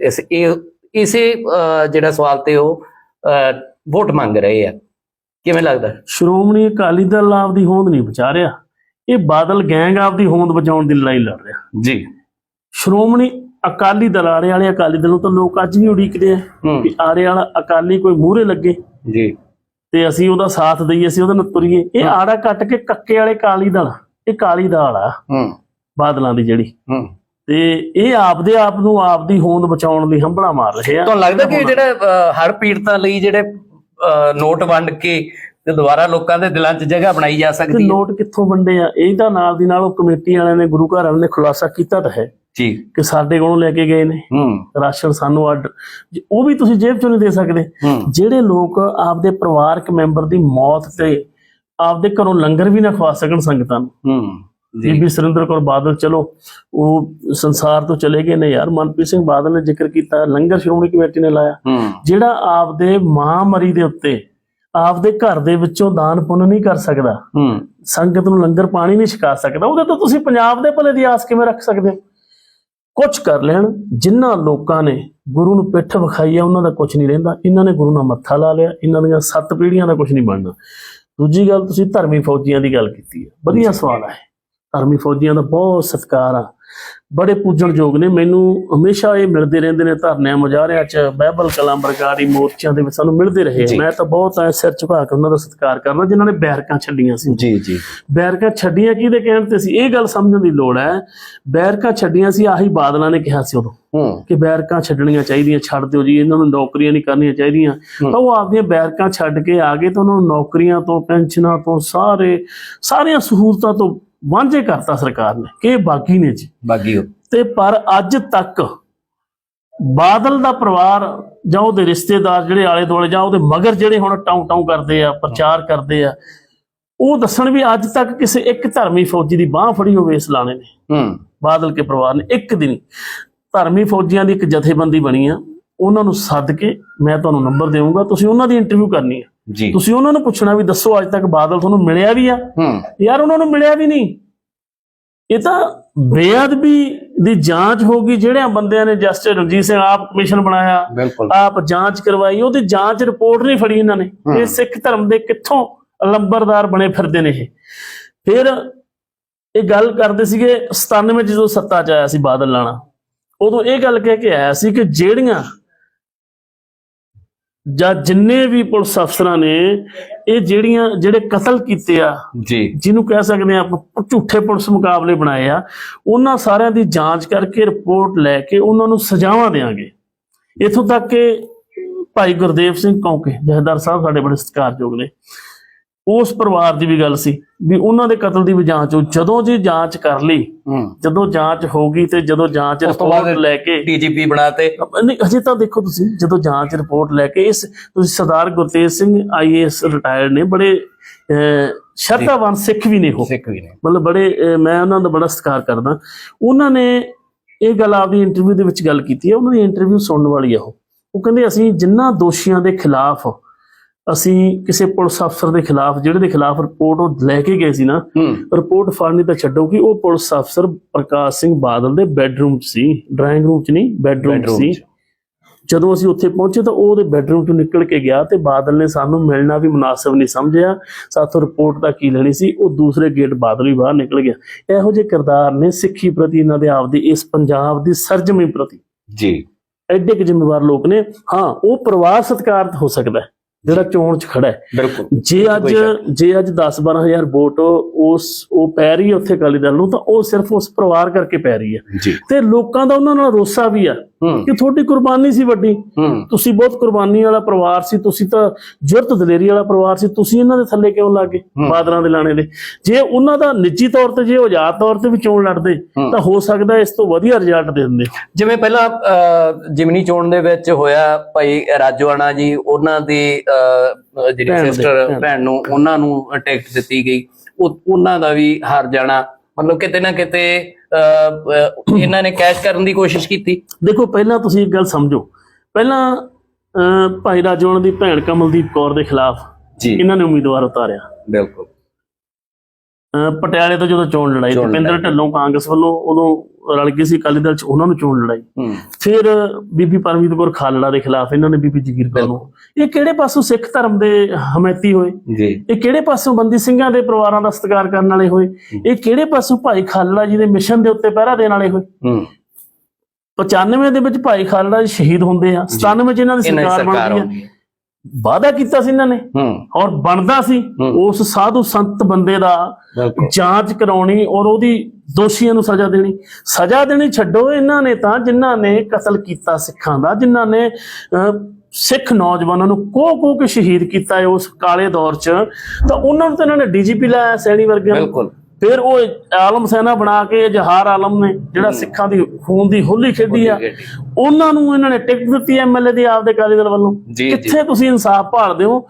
ਇਸ ਇਹ ਇਸੇ ਅਹ, ਜਿਹੜਾ ਸਵਾਲ ਤੇ ਉਹ ਅਹ, ਵੋਟ ਮੰਗ ਰਹੇ ਆ ਕਿਵੇਂ ਲੱਗਦਾ? ਸ਼੍ਰੋਮਣੀ ਅਕਾਲੀ ਦਲ ਆਪਦੀ ਹੋਂਦ ਨਹੀਂ ਬਚਾ ਰਿਹਾ। ਇਹ ਬਾਦਲ ਗੈਂਗ ਆਪਦੀ ਹੋਂਦ ਬਚਾਉਣ ਦੀ ਲੜਾਈ ਲੜ ਰਿਹਾ। ਜੀ। ਸ਼੍ਰੋਮਣੀ ਅਕਾਲੀ ਦਲ ਆੜੇ ਵਾਲੇ ਅਕਾਲੀ ਦਲ ਨੂੰ ਤਾਂ ਲੋਕ ਅੱਜ ਵੀ ਉਡੀਕਦੇ ਆ ਵੀ ਆੜੇ ਵਾਲਾ ਅਕਾਲੀ ਕੋਈ ਮੂਹਰੇ ਲੱਗੇ। ਜੀ। ਤੇ ਅਸੀਂ ਉਹਦਾ ਸਾਥ ਦਈਏ ਅਸੀਂ ਉਹਦੇ ਨਾਲ ਤੁਰੀਏ। ਇਹ ਆੜਾ ਕੱਟ ਕੇ ਕੱਕੇ ਵਾਲੇ ਕਾਲੀ ਦਲ ਇਹ ਕਾਲੀ ਦਲ ਆ ਹੂੰ। ਬਾਦਲਾਂ ਦੀ ਜਿਹੜੀ। ਹੂੰ। ਤੇ ਇਹ ਆਪਦੇ ਆਪ ਨੂੰ ਆਪਦੀ ਹੋਂਦ ਬਚਾਉਣ ਲਈ ਹੰਭਲਾ ਮਾਰ ਰਹੇ ਆ। ਤੁਹਾਨੂੰ ਲੱਗਦਾ ਕਿ ਜਿਹੜੇ ਹੜ੍ਹ ਪੀੜਤਾਂ ਲਈ ਜਿਹੜੇ ਨੋਟ ਵੰਡ ਕੇ ਤੇ ਦੁਬਾਰਾ ਲੋਕਾਂ ਦੇ ਦਿਲਾਂ 'ਚ ਜਗ੍ਹਾ ਬਣਾਈ ਜਾ ਸਕਦੀ ਹੈ। ਨੋਟ ਕਿੱਥੋਂ ਵੰਡੇ ਆ? ਇਹ ਤਾਂ ਨਾਲ ਦੀ ਨਾਲ ਉਹ ਕਮੇਟੀ ਵਾਲਿਆਂ ਨੇ ਗੁਰੂ ਘਰ ਵਾਲਿਆਂ ਨੇ ਖੁਲਾਸਾ ਕੀਤਾ ਤਾਂ ਹੈ ਜੀ। ਕਿ ਸਾਡੇ ਕੋਲੋਂ ਲੈ ਕੇ ਗਏ ਨੇ। ਹੂੰ। ਰਾਸ਼ਨ ਸਾਨੂੰ ਆਰਡਰ ਉਹ ਵੀ ਤੁਸੀਂ ਜੇਬ ਚੋਂ ਨਹੀਂ ਦੇ ਸਕਦੇ। ਜਿਹੜੇ ਲੋਕ ਆਪਦੇ ਪਰਿਵਾਰਕ ਮੈਂਬਰ ਦੀ ਮੌਤ ਤੇ ਆਪਦੇ ਘਰੋਂ ਲੰਗਰ ਵੀ ਨਾ ਖਵਾ ਸਕਣ ਸੰਗਤਾਂ ਨੂੰ। ਬੀਬੀ ਸੁਰਿੰਦਰ ਕੌਰ ਬਾਦਲ ਚਲੋ ਉਹ ਸੰਸਾਰ ਤੋਂ ਚਲੇ ਗਏ ਨੇ ਯਾਰ। ਮਨਪ੍ਰੀਤ ਸਿੰਘ ਬਾਦਲ ਨੇ ਜ਼ਿਕਰ ਕੀਤਾ ਲੰਗਰ ਸ਼੍ਰੋਮਣੀ ਕਮੇਟੀ ਨੇ ਲਾਇਆ। ਜਿਹੜਾ ਆਪਦੇ ਮਾਂ ਮਰੀ ਦੇ ਉੱਤੇ ਆਪਦੇ ਘਰ ਦੇ ਵਿੱਚੋਂ ਦਾਨ ਪੁੰਨ ਨਹੀਂ ਕਰ ਸਕਦਾ ਸੰਗਤ ਨੂੰ ਲੰਗਰ ਪਾਣੀ ਨਹੀਂ ਛਕਾ ਸਕਦਾ ਉਹਦੇ ਤੋਂ ਤੁਸੀਂ ਪੰਜਾਬ ਦੇ ਭਲੇ ਦੀ ਆਸ ਕਿਵੇਂ ਰੱਖ ਸਕਦੇ ਹੋ? ਕੁਝ ਕਰ ਲੈਣ ਜਿਨ੍ਹਾਂ ਲੋਕਾਂ ਨੇ ਗੁਰੂ ਨੂੰ ਪਿੱਠ ਵਿਖਾਈ ਆ ਉਹਨਾਂ ਦਾ ਕੁਝ ਨਹੀਂ ਰਹਿੰਦਾ। ਇਹਨਾਂ ਨੇ ਗੁਰੂ ਨਾਲ ਮੱਥਾ ਲਾ ਲਿਆ ਇਹਨਾਂ ਦੀਆਂ ਸੱਤ ਪੀੜ੍ਹੀਆਂ ਦਾ ਕੁਝ ਨਹੀਂ ਬਣਨਾ। ਦੂਜੀ ਗੱਲ ਤੁਸੀਂ ਧਰਮੀ ਫੌਜੀਆਂ ਦੀ ਗੱਲ ਕੀਤੀ ਹੈ ਵਧੀਆ ਸਵਾਲ ਹੈ ਧਰਮੀ ਫੌਜੀਆਂ ਦਾ ਬਹੁਤ ਸਤਿਕਾਰ ਆ। ਬੜੇ ਪੂਜਣਯੋਗ ਨੇ। ਮੈਨੂੰ ਹਮੇਸ਼ਾ ਇਹ ਮਿਲਦੇ ਰਹਿੰਦੇ ਨੇ ਧਰਨਿਆਂ ਮੁਜ਼ਾਹਰਿਆਂ 'ਚ ਬਾਈਬਲ ਕਲਾਮ ਬਰਗਾੜੀ ਮੋਰਚਿਆਂ ਦੇ ਵਿੱਚ ਸਾਨੂੰ ਮਿਲਦੇ ਰਹੇ। ਮੈਂ ਤਾਂ ਬਹੁਤ ਐ ਸਿਰ ਝੁਕਾ ਕੇ ਉਹਨਾਂ ਦਾ ਸਤਿਕਾਰ ਕਰਨਾ ਜਿਨ੍ਹਾਂ ਨੇ ਬੈਰਕਾਂ ਛੱਡੀਆਂ ਸੀ। ਜੀ ਜੀ। ਬੈਰਕਾਂ ਛੱਡੀਆਂ ਕਿਹਦੇ ਕਹਿਣ ਤੇ ਸੀ? ਇਹ ਗੱਲ ਸਮਝਣ ਦੀ ਲੋੜ ਹੈ ਬੈਰਕਾਂ ਛੱਡੀਆਂ ਸੀ ਆਹੀ ਬਾਦਲਾਂ ਨੇ ਕਿਹਾ ਸੀ ਉਦੋਂ। ਕਿ ਬੈਰਕਾਂ ਛੱਡਣੀਆਂ ਚਾਹੀਦੀਆਂ ਛੱਡ ਦਿਓ ਜੀ ਇਹਨਾਂ ਨੂੰ ਨੌਕਰੀਆਂ ਨਹੀਂ ਕਰਨੀਆਂ ਚਾਹੀਦੀਆਂ। ਤਾਂ ਉਹ ਆਪਦੀਆਂ ਬੈਰਕਾਂ ਛੱਡ ਕੇ ਆ ਗਏ ਤਾਂ ਉਹਨਾਂ ਨੂੰ ਨੌਕਰੀਆਂ ਤੋਂ ਪੈਨਸ਼ਨਾਂ ਤੋਂ ਸਾਰੇ ਸਾਰੀਆਂ ਸਹੂਲਤਾਂ ਤੋਂ ਵਾਂਝੇ ਕਰਤਾ ਸਰਕਾਰ ਨੇ ਕਿ ਬਾਕੀ ਨੇ ਜੀ। ਬਾਗੀ ਹੋ। ਤੇ ਪਰ ਅੱਜ ਤੱਕ ਬਾਦਲ ਦਾ ਪਰਿਵਾਰ ਜਾਂ ਉਹਦੇ ਰਿਸ਼ਤੇਦਾਰ ਜਿਹੜੇ ਆਲੇ ਦੁਆਲੇ ਜਾਂ ਉਹਦੇ ਮਗਰ ਜਿਹੜੇ ਹੁਣ ਟਾਉ ਟਾਉ ਕਰਦੇ ਆ ਪ੍ਰਚਾਰ ਕਰਦੇ ਆ ਉਹ ਦੱਸਣ ਵੀ ਅੱਜ ਤੱਕ ਕਿਸੇ ਇੱਕ ਧਰਮੀ ਫੌਜੀ ਦੀ ਬਾਹ ਫੜੀ ਹੋਵੇ ਇਸ ਲਾਣੇ ਨੇ। ਹੂੰ। ਬਾਦਲ ਕੇ ਪਰਿਵਾਰ ਨੇ ਇੱਕ ਦਿਨ ਧਰਮੀ ਫੌਜੀਆਂ ਦੀ ਇੱਕ ਜਥੇਬੰਦੀ ਬਣੀ ਆ। ਉਹਨਾਂ ਨੂੰ ਸੱਦ ਕੇ ਮੈਂ ਤੁਹਾਨੂੰ ਨੰਬਰ ਦੇਵਾਂਗਾ ਤੁਸੀਂ ਉਹਨਾਂ ਦੀ ਇੰਟਰਵਿਊ ਕਰਨੀ ਆ। ਜੀ। ਤੁਸੀਂ ਉਹਨਾਂ ਨੂੰ ਪੁੱਛਣਾ ਵੀ ਦੱਸੋ ਅੱਜ ਤੱਕ ਬਾਦਲ ਤੁਹਾਨੂੰ ਮਿਲਿਆ ਵੀ ਆ? ਹੂੰ। ਯਾਰ ਉਹਨਾਂ ਨੂੰ ਮਿਲਿਆ ਵੀ ਨਹੀਂ। ਇਹ ਤਾਂ ਬੇਅਦਬੀ ਦੀ ਜਾਂਚ ਹੋਗੀ ਜਿਹੜਿਆਂ ਬੰਦਿਆਂ ਨੇ ਜਸਟਿਸ ਰਣਜੀਤ ਸਿੰਘ ਆਪ ਕਮਿਸ਼ਨ ਬਣਾਇਆ ਆਪ ਜਾਂਚ ਕਰਵਾਈ ਉਹਦੀ ਜਾਂਚ ਰਿਪੋਰਟ ਨਹੀਂ ਫੜੀ ਇਹਨਾਂ ਨੇ। ਇਹ ਸਿੱਖ ਧਰਮ ਦੇ ਕਿੱਥੋਂ ਲੰਬਰਦਾਰ ਬਣੇ ਫਿਰਦੇ ਨੇ ਇਹ। ਫਿਰ ਇਹ ਗੱਲ ਕਰਦੇ ਸੀਗੇ 97 ਚ ਜਦੋਂ ਸੱਤਾ ਚ ਆਇਆ ਸੀ ਬਾਦਲ ਲਾਣਾ ਉਦੋਂ ਇਹ ਗੱਲ ਕਹਿ ਕੇ ਆਇਆ ਸੀ ਕਿ ਜਿਹੜੀਆਂ ਜਾਂ ਜਿੰਨੇ ਵੀ ਪੁਲਿਸ ਅਫਸਰਾਂ ਨੇ ਇਹ ਜਿਹੜੀਆਂ ਜਿਹੜੇ ਕਤਲ ਕੀਤੇ ਆ ਜੀ। ਜਿਹਨੂੰ ਕਹਿ ਸਕਦੇ ਆ ਆਪਾਂ ਝੂਠੇ ਪੁਲਿਸ ਮੁਕਾਬਲੇ ਬਣਾਏ ਆ ਉਹਨਾਂ ਸਾਰਿਆਂ ਦੀ ਜਾਂਚ ਕਰਕੇ ਰਿਪੋਰਟ ਲੈ ਕੇ ਉਹਨਾਂ ਨੂੰ ਸਜ਼ਾਵਾਂ ਦੇਾਂਗੇ ਇਥੋਂ ਤੱਕ ਕਿ ਭਾਈ ਗੁਰਦੇਵ ਸਿੰਘ ਕੌਂਕੇ ਜਹਦਾਰ ਸਾਹਿਬ ਸਾਡੇ ਬੜੇ ਸਤਿਕਾਰਯੋਗ ਨੇ। ਉਸ ਪਰਿਵਾਰ ਦੀ ਵੀ ਗੱਲ ਸੀ ਵੀ ਉਹਨਾਂ ਦੇ ਕਤਲ ਦੀ ਵੀ ਜਾਂਚ ਹੋ ਜਦੋਂ ਜੀ ਜਾਂਚ ਕਰ ਲਈ ਜਦੋਂ ਜਾਂਚ ਹੋ ਗਈ ਤੇ ਜਦੋਂ ਜਾਂਚ ਰਿਪੋਰਟ ਲੈ ਕੇ ਡੀਜੀਪੀ ਬਣਾਤੇ ਨਹੀਂ ਅਜੇ ਤਾਂ ਦੇਖੋ ਤੁਸੀਂ ਜਦੋਂ ਜਾਂਚ ਰਿਪੋਰਟ ਲੈ ਕੇ ਇਸ ਤੁਸੀਂ ਸਰਦਾਰ ਗੁਰਤੇਜ ਸਿੰਘ ਆਈਏਐਸ ਰਿਟਾਇਰਡ ਨੇ ਬੜੇ ਸ਼ਰਧਾਵਾਨ ਸਿੱਖ ਵੀ ਨੇ ਉਹ। ਸਿੱਖ ਵੀ ਨੇ। ਮਤਲਬ ਬੜੇ ਮੈਂ ਉਹਨਾਂ ਦਾ ਬੜਾ ਸਤਿਕਾਰ ਕਰਦਾ। ਉਹਨਾਂ ਨੇ ਇਹ ਗੱਲ ਆਪਦੀ ਇੰਟਰਵਿਊ ਦੇ ਵਿੱਚ ਗੱਲ ਕੀਤੀ ਹੈ। ਉਹਨਾਂ ਦੀ ਇੰਟਰਵਿਊ ਸੁਣਨ ਵਾਲੀ ਆ ਉਹ। ਉਹ ਕਹਿੰਦੇ ਅਸੀਂ ਜਿਨ੍ਹਾਂ ਦੋਸ਼ੀਆਂ ਦੇ ਖਿਲਾਫ ਅਸੀਂ ਕਿਸੇ ਪੁਲਿਸ ਅਫਸਰ ਦੇ ਖਿਲਾਫ ਜਿਹੜੇ ਦੇ ਖਿਲਾਫ ਰਿਪੋਰਟ ਉਹ ਲੈ ਕੇ ਗਏ ਸੀ ਨਾ ਰਿਪੋਰਟ ਫੜਨੀ ਤਾਂ ਛੱਡੋ ਕਿ ਉਹ ਪੁਲਿਸ ਅਫਸਰ ਪ੍ਰਕਾਸ਼ ਸਿੰਘ ਬਾਦਲ ਦੇ ਬੈੱਡਰੂਮ 'ਚ ਸੀ ਡਰਾਇੰਗ ਰੂਮ 'ਚ ਨਹੀਂ ਬੈੱਡਰੂਮ ਸੀ। ਜਦੋਂ ਅਸੀਂ ਉੱਥੇ ਪਹੁੰਚੇ ਤਾਂ ਉਹ ਉਹਦੇ ਬੈੱਡਰੂਮ 'ਚੋਂ ਨਿਕਲ ਕੇ ਗਿਆ ਤੇ ਬਾਦਲ ਨੇ ਸਾਨੂੰ ਮਿਲਣਾ ਵੀ ਮੁਨਾਸਬ ਨਹੀਂ ਸਮਝਿਆ। ਸਾਥੋਂ ਰਿਪੋਰਟ ਦਾ ਕੀ ਲੈਣੀ ਸੀ ਉਹ ਦੂਸਰੇ ਗੇਟ ਬਾਦਲ ਹੀ ਬਾਹਰ ਨਿਕਲ ਗਿਆ। ਇਹੋ ਜਿਹੇ ਕਿਰਦਾਰ ਨੇ ਸਿੱਖੀ ਪ੍ਰਤੀ ਇਹਨਾਂ ਦੇ ਆਪਦੀ ਇਸ ਪੰਜਾਬ ਦੀ ਸਰਜਮੀ ਪ੍ਰਤੀ। ਜੀ। ਐਡੇ ਕੁ ਜ਼ਿੰਮੇਵਾਰ ਲੋਕ ਨੇ। ਹਾਂ ਉਹ ਪਰਿਵਾਰ ਸਤਿਕਾਰਤ ਹੋ ਸਕਦਾ ਹੈ, ਜਿਹੜਾ ਚੋਣ 'ਚ ਖੜਾ ਹੈ। ਬਿਲਕੁਲ। ਜੇ ਅੱਜ ਜੇ ਅੱਜ 10 12000 ਵੋਟ ਉਸ ਉਹ ਪੈ ਰਹੀ ਹੈ ਉੱਥੇ ਅਕਾਲੀ ਦਲ ਨੂੰ ਤਾਂ ਉਹ ਸਿਰਫ ਉਸ ਪਰਿਵਾਰ ਕਰਕੇ ਪੈ ਰਹੀ ਹੈ। ਤੇ ਲੋਕਾਂ ਦਾ ਉਹਨਾਂ ਨਾਲ ਰੋਸਾ ਵੀ ਆ। ਕਿ ਤੁਹਾਡੀ ਕੁਰਬਾਨੀ ਸੀ ਵੱਡੀ। ਤੁਸੀਂ ਬਹੁਤ ਕੁਰਬਾਨੀ ਵਾਲਾ ਪਰਿਵਾਰ ਸੀ ਤੁਸੀਂ ਤਾਂ ਜੁਰਤ ਦਲੇਰੀ ਵਾਲਾ ਪਰਿਵਾਰ ਸੀ ਤੁਸੀਂ ਇਹਨਾਂ ਦੇ ਥੱਲੇ ਕਿਉਂ ਲੱਗੇ। ਬਾਦਲਾਂ ਦੇ ਲਾਣੇ ਦੇ? ਜੇ ਉਹਨਾਂ ਦਾ ਨਿੱਜੀ ਤੌਰ ਤੇ ਜੇ ਉਹ ਆਜ਼ਾਦ ਤੌਰ ਤੇ ਵੀ ਚੋਣ ਲੜਦੇ। ਤਾਂ ਹੋ ਸਕਦਾ ਇਸ ਤੋਂ ਵਧੀਆ ਰਿਜ਼ਲਟ ਦੇ ਦਿੰਦੇ। ਜਿਵੇਂ ਪਹਿਲਾਂ ਜਿਮਨੀ ਚੋਣ ਦੇ ਵਿੱਚ ਹੋਇਆ ਭਾਈ ਰਾਜਵਾਨਾ ਜੀ ਉਹਨਾਂ ਦੀ ਜਿਹੜੀ ਸਿਸਟਰ ਭੈਣ। ਨੂੰ ਉਹਨਾਂ ਨੂੰ ਟਿਕਟ ਦਿੱਤੀ ਗਈ। ਉਹ ਉਹਨਾਂ ਦਾ ਵੀ ਹਾਰ ਜਾਣਾ। ਮਤਲਬ ਕਿਤੇ ਨਾ ਕਿਤੇ ਇਹਨਾਂ ਨੇ ਕੈਸ਼ ਕਰਨ ਦੀ ਕੋਸ਼ਿਸ਼ ਕੀਤੀ। ਦੇਖੋ ਪਹਿਲਾਂ ਤੁਸੀਂ ਇੱਕ ਗੱਲ ਸਮਝੋ। ਪਹਿਲਾਂ ਭਾਈ ਰਾਜੋਣ ਦੀ ਭੈਣ ਕਮਲਦੀਪ ਕੌਰ ਦੇ ਖਿਲਾਫ ਇਹਨਾਂ ਨੇ ਉਮੀਦਵਾਰ ਉਤਾਰਿਆ। ਬਿਲਕੁਲ। ਪਟਿਆਲੇ ਤੋਂ ਜਦੋਂ ਚੋਣ ਲੜਾਈ ਲੜਾਈ। ਢਿੱਲੋਂ ਕਾਂਗਰਸ ਵੱਲੋਂ ਉਦੋਂ ਰਲ ਗਏ ਸੀ ਅਕਾਲੀ ਦਲ ਚ ਉਹਨਾਂ ਨੂੰ ਚੋਣ ਲੜਾਈ। ਫਿਰ ਬੀਬੀ ਪਰਮਜੀਤ ਕੌਰ ਖਾਲੜਾ ਦੇ ਖਿਲਾਫ ਇਹਨਾਂ ਨੇ ਬੀਬੀ ਜਗੀਰ ਕੌਰ ਨੂੰ ਇਹ ਕਿਹੜੇ ਪਾਸੋਂ ਸਿੱਖ ਧਰਮ ਦੇ ਹਮੈਤੀ ਹੋਏ? ਜੀ। ਇਹ ਕਿਹੜੇ ਪਾਸੋਂ ਬੰਦੀ ਸਿੰਘਾਂ ਦੇ ਪਰਿਵਾਰਾਂ ਦਾ ਸਤਿਕਾਰ ਕਰਨ ਵਾਲੇ ਹੋਏ? ਇਹ ਕਿਹੜੇ ਪਾਸੋਂ ਭਾਈ ਖਾਲੜਾ ਜੀ ਦੇ ਮਿਸ਼ਨ ਦੇ ਉੱਤੇ ਪਹਿਰਾ ਦੇਣ ਵਾਲੇ ਹੋਏ? ਹੂੰ। 95 ਦੇ ਵਿੱਚ ਭਾਈ ਖਾਲੜਾ ਜੀ ਸ਼ਹੀਦ ਹੁੰਦੇ ਆ 97 ਚ ਇਹਨਾਂ ਦੀ ਸਰਕਾਰ ਬਣਦੀ ਆ। ਵਾਅਦਾ ਕੀਤਾ ਸੀ ਇਹਨਾਂ ਨੇ। ਔਰ ਬਣਦਾ ਸੀ। ਉਸ ਸਾਧੂ ਸੰਤ ਬੰਦੇ ਦਾ ਜਾਂਚ ਕਰਾਉਣੀ ਔਰ ਉਹਦੀ ਦੋਸ਼ੀਆਂ ਨੂੰ ਸਜ਼ਾ ਦੇਣੀ। ਸਜ਼ਾ ਦੇਣੀ ਛੱਡੋ ਇਹਨਾਂ ਨੇ ਤਾਂ ਜਿਨ੍ਹਾਂ ਨੇ ਕਤਲ ਕੀਤਾ ਸਿੱਖਾਂ ਦਾ ਜਿਨ੍ਹਾਂ ਨੇ ਸਿੱਖ ਨੌਜਵਾਨਾਂ ਨੂੰ ਕੋਹ ਕੋਹ ਕੇ ਸ਼ਹੀਦ ਕੀਤਾ ਹੈ ਉਸ ਕਾਲੇ ਦੌਰ 'ਚ। ਤਾਂ ਉਹਨਾਂ ਨੂੰ ਤਾਂ ਇਹਨਾਂ ਨੇ ਡੀਜੀਪੀ ਲਾਇਆ ਸੈਣੀ ਵਰਗਿਆਂ ਨੂੰ। ਬਿਲਕੁਲ। ਫਿਰ ਉਹ ਆਲਮ ਸੈਨਾ ਬਣਾ ਕੇ ਜਹਾਰ ਆਲਮ ਨੇ ਜਿਹੜਾ ਸਿੱਖਾਂ ਦੀ ਖੂਨ ਦੀ ਹੋਲੀ ਖੇਡੀ ਆ। ਉਹਨਾਂ ਨੂੰ ਇਹਨਾਂ ਨੇ ਟਿਕਟ ਦਿੱਤੀ ਐਮਐਲਏ ਦੀ ਆਪਦੇ ਕਾਲੀ ਦਲ ਵੱਲੋਂ। ਕਿੱਥੇ ਤੁਸੀਂ ਇਨਸਾਫ ਭਾਲਦੇ ਹੋ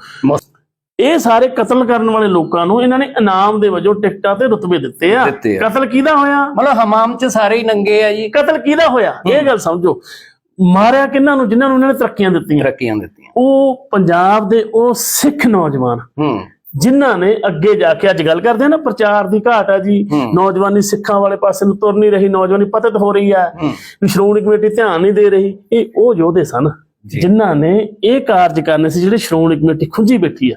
ਇਹ ਸਾਰੇ ਕਤਲ ਕਰਨ ਵਾਲੇ ਲੋਕਾਂ ਨੂੰ ਇਹਨਾਂ ਨੇ ਇਨਾਮ ਦੇ ਵਜੋਂ ਟਿਕਟਾਂ ਤੇ ਰੁਤਬੇ ਦਿੱਤੇ ਆ। ਕਤਲ ਕਿਹਦਾ ਹੋਇਆ? ਮਤਲਬ ਹਮਾਮ ਚ ਸਾਰੇ ਹੀ ਨੰਗੇ ਆ ਜੀ। ਕਤਲ ਕਿਹਦਾ ਹੋਇਆ? ਇਹ ਗੱਲ ਸਮਝੋ। ਮਾਰਿਆ ਕਿਹਨਾਂ ਨੂੰ? ਜਿਨ੍ਹਾਂ ਨੂੰ ਇਹਨਾਂ ਨੇ ਤਰੱਕੀਆਂ ਦਿੱਤੀਆਂ। ਤਰੱਕੀਆਂ ਦਿੱਤੀਆਂ। ਉਹ ਪੰਜਾਬ ਦੇ ਉਹ ਸਿੱਖ ਨੌਜਵਾਨ। ਹੂੰ। ਜਿਨ੍ਹਾਂ ਨੇ ਅੱਗੇ ਜਾ ਕੇ ਅੱਜ ਗੱਲ ਕਰਦੇ ਆ ਨਾ ਪ੍ਰਚਾਰ ਦੀ ਘਾਟ ਆ ਜੀ। ਨੌਜਵਾਨੀ ਸਿੱਖਾਂ ਵਾਲੇ ਪਾਸੇ ਨੂੰ ਤੁਰ ਨਹੀਂ ਰਹੀ ਨੌਜਵਾਨੀ ਪਤਿਤ ਹੋ ਰਹੀ ਆ ਸ਼੍ਰੋਮਣੀ ਕਮੇਟੀ ਧਿਆਨ ਨਹੀਂ ਦੇ ਰਹੀ ਇਹ ਉਹ ਯੋਧੇ ਸਨ। ਜਿਨ੍ਹਾਂ ਨੇ ਇਹ ਕਾਰਜ ਕਰਨੇ ਸੀ ਜਿਹੜੇ ਸ਼੍ਰੋਮਣੀ ਕਮੇਟੀ ਖੁੰਝੀ ਬੈਠੀ ਆ।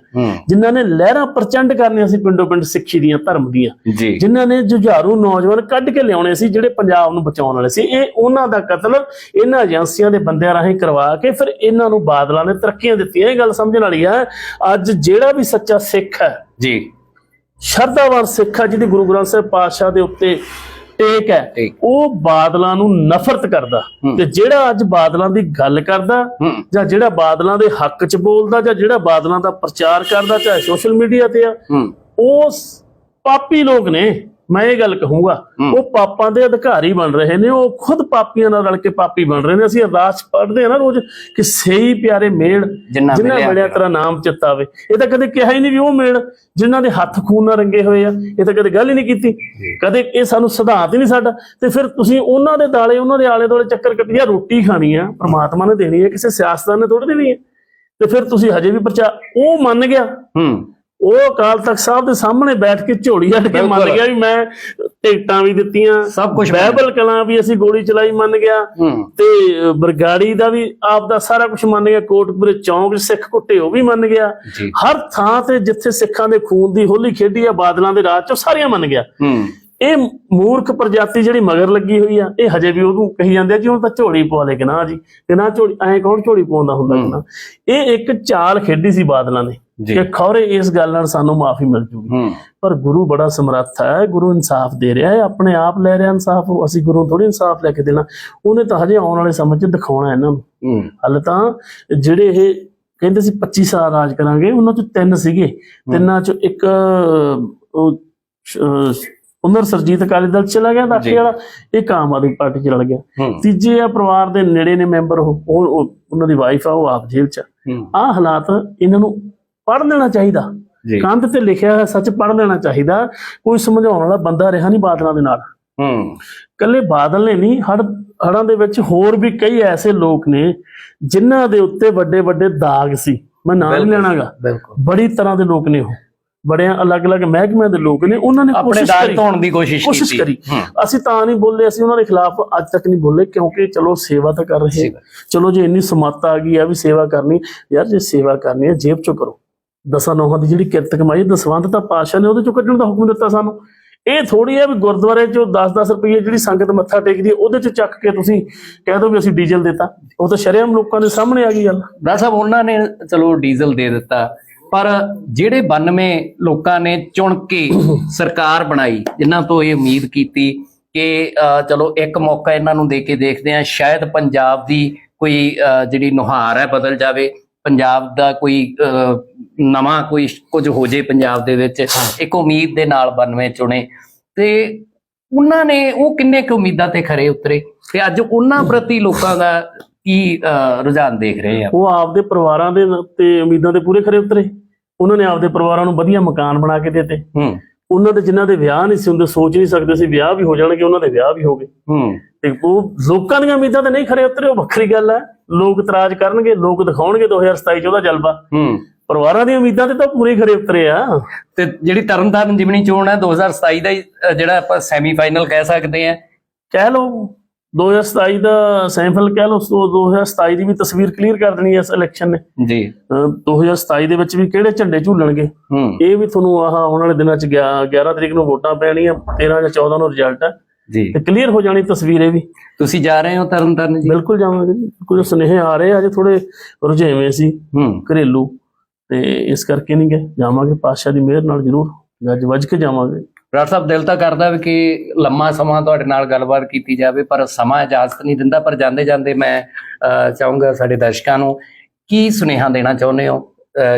ਜਿਨ੍ਹਾਂ ਨੇ ਲਹਿਰਾਂ ਪ੍ਰਚੰਡ ਕਰਨੀਆਂ ਸੀ ਪਿੰਡੋ ਪਿੰਡ ਸਿੱਖੀ ਦੀਆਂ ਧਰਮ ਦੀਆਂ। ਜਿਨ੍ਹਾਂ ਨੇ ਜੁਝਾਰੂ ਨੌਜਵਾਨ ਕੱਢ ਕੇ ਲਿਆਉਣੇ ਸੀ ਜਿਹੜੇ ਪੰਜਾਬ ਨੂੰ ਬਚਾਉਣ ਵਾਲੇ ਸੀ। ਇਹ ਉਹਨਾਂ ਦਾ ਕਤਲ ਇਹਨਾਂ ਏਜੰਸੀਆਂ ਦੇ ਬੰਦਿਆਂ ਰਾਹੀਂ ਕਰਵਾ ਕੇ ਫਿਰ ਇਹਨਾਂ ਨੂੰ ਬਾਦਲਾਂ ਨੇ ਤਰੱਕੀਆਂ ਦਿੱਤੀਆਂ। ਇਹ ਗੱਲ ਸਮਝਣ ਵਾਲੀ ਹੈ ਅੱਜ ਜਿਹੜਾ ਵੀ ਸੱਚਾ ਸਿੱਖ ਹੈ ਜੀ। ਸ਼ਰਧਾਵਾਨ ਸਿੱਖ ਹੈ ਜਿਹਦੀ ਗੁਰੂ ਗ੍ਰੰਥ ਸਾਹਿਬ ਪਾਤਸ਼ਾਹ ਦੇ ਉੱਤੇ ਟੇਕ ਹੈ। ਉਹ ਬਾਦਲਾਂ ਨੂੰ ਨਫ਼ਰਤ ਕਰਦਾ। ਤੇ ਜਿਹੜਾ ਅੱਜ ਬਾਦਲਾਂ ਦੀ ਗੱਲ ਕਰਦਾ ਜਾਂ ਜਿਹੜਾ ਬਾਦਲਾਂ ਦੇ ਹੱਕ 'ਚ ਬੋਲਦਾ ਜਾਂ ਜਿਹੜਾ ਬਾਦਲਾਂ ਦਾ ਪ੍ਰਚਾਰ ਕਰਦਾ ਚਾਹੇ ਸੋਸ਼ਲ ਮੀਡੀਆ ਤੇ ਆ ਹੂੰ ਉਹ ਸ- ਪਾਪੀ ਲੋਕ ਨੇ ਮੈਂ ਇਹ ਗੱਲ ਕਹੂੰਗਾ। ਉਹ ਪਾਪਾਂ ਦੇ ਅਧਿਕਾਰੀ ਬਣ ਰਹੇ ਨੇ ਉਹ ਖੁਦ ਪਾਪੀਆਂ ਨਾਲ ਰਲ ਕੇ ਪਾਪੀ ਬਣ ਰਹੇ ਨੇ। ਅਸੀਂ ਅਰਦਾਸ ਪੜ੍ਹਦੇ ਆ ਨਾ ਰੋਜ਼ ਕਿ ਸਹੀ ਪਿਆਰੇ ਮੇਲ ਜਿੰਨਾ ਜਿਨ੍ਹਾਂ ਮਿਲਿਆ ਤੇਰਾ। ਨਾਮ ਚਿਤਾਵੇ ਇਹ ਤਾਂ ਕਦੇ ਕਿਹਾ ਹੀ ਨਹੀਂ ਵੀ ਉਹ ਮੇਲ ਜਿਨ੍ਹਾਂ ਦੇ ਹੱਥ ਖੂਨ ਨਾਲ ਰੰਗੇ ਹੋਏ ਆ। ਇਹ ਤਾਂ ਕਦੇ ਗੱਲ ਹੀ ਨਹੀਂ ਕੀਤੀ। ਕਦੇ ਇਹ ਸਾਨੂੰ ਸਿਧਾਂਤ ਹੀ ਨਹੀਂ ਸਾਡਾ। ਤੇ ਫਿਰ ਤੁਸੀਂ ਉਹਨਾਂ ਦੇ ਦਾਲੇ ਉਹਨਾਂ ਦੇ ਆਲੇ ਦੁਆਲੇ ਚੱਕਰ ਕੱਟਿਆ ਰੋਟੀ ਖਾਣੀ ਆ ਪ੍ਰਮਾਤਮਾ ਨੇ ਦੇਣੀ ਹੈ ਕਿਸੇ ਸਿਆਸਤਦਾਨ ਨੇ ਥੋੜੀ ਦੇਣੀ ਹੈ ਤੇ ਫਿਰ ਤੁਸੀਂ ਹਜੇ ਵੀ ਪ੍ਰਚਾਰ ਉਹ ਮੰਨ ਗਿਆ। ਹੂੰ। ਉਹ ਅਕਾਲ ਤਖਤ ਸਾਹਿਬ ਦੇ ਸਾਹਮਣੇ ਬੈਠ ਕੇ ਝੋਲੀ ਹੱਟ ਕੇ ਮੰਨ। ਗਿਆ ਵੀ ਮੈਂ ਟਿਕਟਾਂ ਵੀ ਦਿੱਤੀਆਂ। ਸਭ ਕੁਝ ਬਾਈਬਲ ਕਲਾਂ ਵੀ ਅਸੀਂ ਗੋਲੀ ਚਲਾਈ ਮੰਨ ਗਿਆ। ਤੇ ਬਰਗਾੜੀ ਦਾ ਵੀ ਆਪ ਦਾ ਸਾਰਾ ਕੁਝ ਮੰਨ ਗਿਆ। ਕੋਟਪੁਰੇ ਚੌਂਕ ਸਿੱਖ ਕੁੱਟੇ ਉਹ ਵੀ ਮੰਨ ਗਿਆ। ਹਰ ਥਾਂ ਤੇ ਜਿੱਥੇ ਸਿੱਖਾਂ ਦੇ ਖੂਨ ਦੀ ਹੋਲੀ ਖੇਡੀ ਆ ਬਾਦਲਾਂ ਦੇ ਰਾਜ 'ਚ ਸਾਰੀਆਂ ਮੰਨ ਗਿਆ। ਇਹ ਮੂਰਖ ਪ੍ਰਜਾਤੀ ਜਿਹੜੀ ਮਗਰ ਲੱਗੀ ਹੋਈ ਆ ਇਹ ਹਜੇ ਵੀ ਉਹਨੂੰ ਕਹੀ ਜਾਂਦੇ ਆ ਜੀ ਹੁਣ ਤਾਂ ਝੋਲੀ ਪਵਾ ਲੈ ਕਿ ਨਾ ਜੀ। ਕਿ ਨਾ ਝੋਲੀ ਐਂ ਕੌਣ ਝੋਲੀ ਪਾਉਂਦਾ ਹੁੰਦਾ ਇਹ ਇੱਕ ਚਾਲ ਖੇਡੀ ਸੀ ਬਾਦਲਾਂ ਨੇ। ਕਿ ਖੌਰੇ ਇਸ ਗੱਲ ਨਾਲ ਸਾਨੂੰ ਮਾਫੀ ਮਿਲ ਜੂਗੀ। ਪਰ ਗੁਰੂ ਬੜਾ ਸਮਰੱਥ ਹੈ ਗੁਰੂ ਇਨਸਾਫ ਦੇ ਰਿਹਾ ਹੈ ਆਪਣੇ ਆਪ ਲੈ ਰਿਹਾ ਇਨਸਾਫ ਅਸੀਂ ਗੁਰੂ ਥੋੜੀ ਇਨਸਾਫ ਲੈ ਕੇ ਦੇਣਾ। ਉਹਨੇ ਤਾਂ ਹਜੇ ਆਉਣ ਵਾਲੇ ਸਮੇਂ 'ਚ ਦਿਖਾਉਣਾ ਇਹਨਾਂ ਨੂੰ। ਹਲ ਤਾਂ ਜਿਹੜੇ ਇਹ ਕਹਿੰਦੇ ਸੀ 25 ਸਾਲ ਰਾਜ ਕਰਾਂਗੇ ਉਹਨਾਂ 'ਚ ਤਿੰਨ ਸੀਗੇ। ਤਿੰਨਾਂ 'ਚ ਇੱਕ ਉਮਰ ਸਰਜੀਤ ਅਕਾਲੀ ਦਲ ਚਲਾ ਗਿਆ ਦਾਖੇ। ਵਾਲਾ ਇੱਕ ਆਮ ਆਦਮੀ ਪਾਰਟੀ 'ਚ ਰਲ ਗਿਆ। ਤੀਜੇ ਆ ਪਰਿਵਾਰ ਦੇ ਨੇੜੇ ਨੇ ਮੈਂਬਰ ਉਹ ਉਹ- ਉਹ- ਉਹਨਾਂ ਦੀ ਵਾਈਫ ਆ ਉਹ ਆਪ ਜੇਲ੍ਹ 'ਚ ਆ। ਹਾਲਾਤ ਇਹਨਾਂ ਨੂੰ ਪੜ੍ਹ ਲੈਣਾ ਚਾਹੀਦਾ। ਜੀ। ਕੰਧ ਤੇ ਲਿਖਿਆ ਹੋਇਆ ਸੱਚ ਪੜ੍ਹ ਲੈਣਾ ਚਾਹੀਦਾ। ਕੋਈ ਸਮਝਾਉਣ ਵਾਲਾ ਬੰਦਾ ਰਿਹਾ ਨਹੀਂ ਬਾਦਲਾਂ ਦੇ ਨਾਲ। ਹੂੰ। ਕੱਲੇ ਬਾਦਲ ਨੇ ਨਹੀਂ ਹਰ ਹੜ੍ਹਾਂ ਦੇ ਵਿੱਚ ਹੋਰ ਵੀ ਕਈ ਐਸੇ ਲੋਕ ਨੇ ਜਿਨ੍ਹਾਂ ਦੇ ਉੱਤੇ ਵੱਡੇ ਵੱਡੇ ਦਾਗ ਸੀ। ਮੈਂ ਨਾਮ ਨਹੀਂ ਲੈਣਾਗਾ। ਬਿਲਕੁਲ। ਬੜੀ ਤਰ੍ਹਾਂ ਦੇ ਲੋਕ ਨੇ ਉਹ। ਬੜਿਆਂ ਅਲੱਗ-ਅਲੱਗ ਮਹਿਕਮਿਆਂ ਦੇ ਲੋਕ ਨੇ। ਉਹਨਾਂ ਨੇ ਆਪਣੇ ਕੋਸ਼ਿਸ਼ ਦਾਗ ਕਰੀ। ਧੋਣ ਦੀ ਕੋਸ਼ਿਸ਼ ਕੋਸ਼ਿਸ਼ ਕੀਤੀ। ਕਰੀ। ਹੂੰ। ਅਸੀਂ ਤਾਂ ਨਹੀਂ ਬੋਲੇ ਅਸੀਂ ਉਹਨਾਂ ਦੇ ਖਿਲਾਫ ਅੱਜ ਤੱਕ ਨਹੀਂ ਬੋਲੇ ਕਿਉਂਕਿ ਚਲੋ ਸੇਵਾ ਤਾਂ ਕਰ ਰਹੇ। ਚਲੋ ਜੇ ਇੰਨੀ ਸਮੱਤ ਆ ਗਈ ਆ ਵੀ ਸੇਵਾ ਕਰਨੀ। ਯਾਰ ਜੇ ਸੇਵਾ ਕਰਨੀ ਹੈ ਜੇਬ ਚੋਂ ਕਰੋ। ਦਸਾਂ ਨੌਹਾਂ ਦੀ ਜਿਹੜੀ ਕਿਰਤ ਕਮਾਈ ਦਸਵੰਧ ਤਾਂ ਪਾਸ਼ਾ ਨੇ ਉਹਦੇ ਚੋਂ ਕੱਢਣ ਦਾ ਹੁਕਮ ਦਿੱਤਾ ਸਾਨੂੰ। ਇਹ ਥੋੜੀ ਹੈ ਵੀ ਗੁਰਦੁਆਰੇ ਚੋਂ 10-10 ਰੁਪਏ ਜਿਹੜੀ ਸੰਗਤ ਮੱਥਾ ਟੇਕਦੀ ਹੈ ਉਹਦੇ ਚ ਚੱਕ ਕੇ ਤੁਸੀਂ ਕਹਿ ਦੋ ਵੀ ਅਸੀਂ ਡੀਜ਼ਲ ਦਿੱਤਾ। ਉਹ ਤਾਂ ਸ਼ਰੇਆਮ ਲੋਕਾਂ ਦੇ ਸਾਹਮਣੇ ਆ ਗਈ ਗੱਲ। ਡਾਕਟਰ ਸਾਹਿਬ ਉਹਨਾਂ ਨੇ ਚਲੋ ਡੀਜ਼ਲ ਦੇ ਦਿੱਤਾ ਪਰ ਜਿਹੜੇ 92 ਲੋਕਾਂ ਨੇ ਚੁਣ ਕੇ ਸਰਕਾਰ ਬਣਾਈ ਜਿਨ੍ਹਾਂ ਤੋਂ ਇਹ ਉਮੀਦ ਕੀਤੀ ਕਿ ਅਹ, ਚਲੋ ਇੱਕ ਮੌਕਾ ਇਹਨਾਂ ਨੂੰ ਦੇ ਕੇ ਦੇਖਦੇ ਆ ਸ਼ਾਇਦ ਪੰਜਾਬ ਦੀ ਕੋਈ ਅਹ, ਜਿਹੜੀ ਨੁਹਾਰ ਹੈ ਬਦਲ ਜਾਵੇ। ਪੰਜਾਬ ਦਾ ਕੋਈ ਨਵਾਂ ਕੋਈ ਕੁਝ ਹੋ ਜੇ ਪੰਜਾਬ ਦੇ ਵਿੱਚ ਇੱਕ ਉਮੀਦ ਦੇ ਨਾਲ 92 ਚੁਣੇ। ਤੇ ਉਹਨਾਂ ਨੇ ਉਹ ਕਿੰਨੇ ਕੁ ਉਮੀਦਾਂ ਤੇ ਖਰੇ ਉਤਰੇ? ਤੇ ਅੱਜ ਉਹਨਾਂ ਪ੍ਰਤੀ ਲੋਕਾਂ ਦਾ ਕੀ ਰੁਝਾਨ ਦੇਖ ਰਹੇ ਆ? ਉਹ ਆਪਦੇ ਪਰਿਵਾਰਾਂ ਦੇ ਤੇ ਉਮੀਦਾਂ ਦੇ ਪੂਰੇ ਖਰੇ ਉਤਰੇ। ਉਹਨਾਂ ਨੇ ਆਪਦੇ ਪਰਿਵਾਰਾਂ ਨੂੰ ਵਧੀਆ ਮਕਾਨ ਬਣਾ ਕੇ ਦਿੱਤੇ। ਹੂੰ। ਉਹਨਾਂ ਦੇ ਜਿਨ੍ਹਾਂ ਦੇ ਵਿਆਹ ਨਹੀਂ ਸੀ ਹੁੰਦੇ ਸੋਚ ਨਹੀਂ ਸਕਦੇ ਸੀ ਵਿਆਹ ਵੀ ਹੋ ਜਾਣਗੇ ਉਹਨਾਂ ਦੇ ਵਿਆਹ ਵੀ ਹੋ ਗਏ। ਹੂੰ। ਤੇ ਉਹ ਲੋਕਾਂ ਦੀਆਂ ਉਮੀਦਾਂ ਤੇ ਨਹੀਂ ਖਰੇ ਉਤਰੇ ਉਹ ਵੱਖਰੀ ਗੱਲ ਹੈ। ਲੋਕ ਇਤਰਾਜ਼ ਕਰਨਗੇ ਲੋਕ ਦਿਖਾਉਣਗੇ 2027 ਚ ਉਹਦਾ ਜਲਵਾ ਹੂੰ। ਪਰਿਵਾਰਾਂ ਦੀਆਂ ਉਮੀਦਾਂ ਤੇ ਤਾਂ ਪੂਰੇ ਖਰੇ ਉਤਰੇ ਆ। ਤੇ ਜਿਹੜੀ ਤਰਨਤਾਰਨ ਜਿਮਨੀ ਚੋਣ ਹੈ 2027 ਦਾ ਹੀ, ਜਿਹੜਾ ਆਪਾਂ ਸੈਮੀਫਾਈਨਲ ਕਹਿ ਸਕਦੇ ਆ ਕਹਿ ਲਓ 2027 ਦਾ ਸੈਂਪਲ ਕਹਿ ਲਓ ਸੋ 2027 ਦੀ ਵੀ ਤਸਵੀਰ ਕਲੀਅਰ ਕਰ ਦੇਣੀ ਹੈ ਇਸ ਇਲੈਕਸ਼ਨ ਨੇ। ਜੀ। ਅਹ 2027 ਦੇ ਵਿੱਚ ਵੀ ਕਿਹੜੇ ਝੰਡੇ ਝੂਲਣਗੇ? ਹੂੰ। ਇਹ ਵੀ ਤੁਹਾਨੂੰ ਆਹ ਆਉਣ ਵਾਲੇ ਦਿਨਾਂ ਚ 11 ਤਰੀਕ ਨੂੰ ਵੋਟਾਂ ਪੈਣੀਆਂ 13 ਜਾਂ 14 ਨੂੰ ਰਿਜ਼ਲਟ ਹੈ ਜੀ। ਤੇ ਕਲੀਅਰ ਹੋ ਜਾਣੀ ਤਸਵੀਰ ਇਹ ਵੀ। ਤੁਸੀਂ ਜਾ ਰਹੇ ਹੋ ਤਰਨਤਾਰਨ ਜੀ? ਬਿਲਕੁਲ ਜਾਵਾਂਗੇ ਜੀ। ਕੁਝ ਸੁਨੇਹੇ ਆ ਰਹੇ ਆ ਅਜੇ ਥੋੜੇ ਰੁਝੇਵੇਂ ਸੀ। ਹੂੰ। ਘਰੇਲੂ। ਤੇ ਇਸ ਕਰਕੇ ਨਹੀਂ ਗਏ। ਜਾਵਾਂਗੇ ਪਾਤਸ਼ਾਹ ਦੀ ਮਿਹਰ ਨਾਲ ਜ਼ਰੂਰ ਗੱਜ ਵੱਜ ਕੇ ਜਾਵਾਂਗੇ। ਡਾਕਟਰ ਸਾਹਿਬ ਦਿਲ ਤਾਂ ਕਰਦਾ ਵੀ ਕਿ ਲੰਮਾ ਸਮਾਂ ਤੁਹਾਡੇ ਨਾਲ ਗੱਲਬਾਤ ਕੀਤੀ ਜਾਵੇ ਪਰ ਸਮਾਂ ਇਜਾਜ਼ਤ ਨਹੀਂ ਦਿੰਦਾ। ਪਰ ਜਾਂਦੇ ਜਾਂਦੇ ਮੈਂ ਚਾਹੂੰਗਾ ਸਾਡੇ ਦਰਸ਼ਕਾਂ ਨੂੰ ਕੀ ਸੁਨੇਹਾ ਦੇਣਾ ਚਾਹੁੰਦੇ ਹੋ?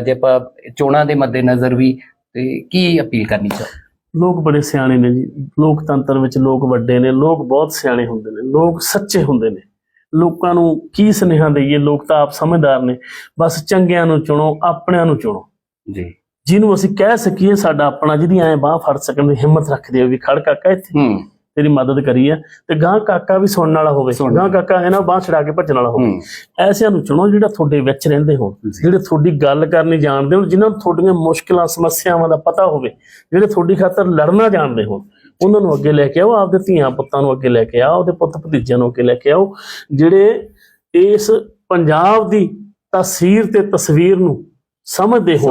ਜੇ ਆਪਾਂ ਚੋਣਾਂ ਦੇ ਮੱਦੇਨਜ਼ਰ ਵੀ ਤੇ ਕੀ ਅਪੀਲ ਕਰਨੀ ਚਾਹੋ ਲੋਕ ਬੜੇ ਸਿਆਣੇ ਨੇ ਜੀ। ਲੋਕਤੰਤਰ ਵਿੱਚ ਲੋਕ ਵੱਡੇ ਨੇ ਲੋਕ ਬਹੁਤ ਸਿਆਣੇ ਹੁੰਦੇ ਨੇ ਲੋਕ ਸੱਚੇ ਹੁੰਦੇ ਨੇ। ਲੋਕਾਂ ਨੂੰ ਕੀ ਸੁਨੇਹਾ ਦਈਏ? ਲੋਕ ਤਾਂ ਆਪ ਸਮਝਦਾਰ ਨੇ। ਬਸ ਚੰਗਿਆਂ ਨੂੰ ਚੁਣੋ ਆਪਣਿਆਂ ਨੂੰ ਚੁਣੋ। ਜੀ। ਜਿਹਨੂੰ ਅਸੀਂ ਕਹਿ ਸਕੀਏ ਸਾਡਾ ਆਪਣਾ ਜਿਹਦੀ ਐ ਬਾਹ ਫੜ ਸਕਣ ਦੀ ਹਿੰਮਤ ਰੱਖਦੇ ਹੋ ਵੀ ਖੜ ਕਾਕਾ ਇੱਥੇ ਹੂੰ। ਤੇਰੀ ਮਦਦ ਕਰੀ ਆ ਤੇ ਗਾਂ ਕਾਕਾ ਵੀ ਸੁਣਨ ਵਾਲਾ ਹੋਵੇ ਗਾਂ ਕਾਕਾ ਹੈ ਨਾ ਬਾਹ ਛੜਾ ਕੇ ਭੱਜਣ ਵਾਲਾ ਹੋਵੇ। ਐਸਿਆਂ ਨੂੰ ਚੁਣੋ ਜਿਹੜਾ ਤੁਹਾਡੇ ਵਿੱਚ ਰਹਿੰਦੇ ਹੋਣ। ਜਿਹੜੇ ਤੁਹਾਡੀ ਗੱਲ ਕਰਨੀ ਜਾਣਦੇ ਹੋਣ ਜਿਨ੍ਹਾਂ ਨੂੰ ਤੁਹਾਡੀਆਂ ਮੁਸ਼ਕਲਾਂ ਸਮੱਸਿਆਵਾਂ ਦਾ ਪਤਾ ਹੋਵੇ ਜਿਹੜੇ ਤੁਹਾਡੀ ਖਾਤਰ ਲੜਨਾ ਜਾਣਦੇ ਹੋਣ ਉਹਨਾਂ ਨੂੰ ਅੱਗੇ ਲੈ ਕੇ ਆਓ ਆਪਦੇ ਧੀਆਂ ਪੁੱਤਾਂ ਨੂੰ ਅੱਗੇ ਲੈ ਕੇ ਆਓ ਉਹਦੇ ਪੁੱਤ ਭਤੀਜਿਆਂ ਨੂੰ ਅੱਗੇ ਲੈ ਕੇ ਆਓ ਜਿਹੜੇ ਇਸ ਪੰਜਾਬ ਦੀ ਤਸਵੀਰ ਤੇ ਤਸਵੀਰ ਨੂੰ ਸਮਝਦੇ ਹੋ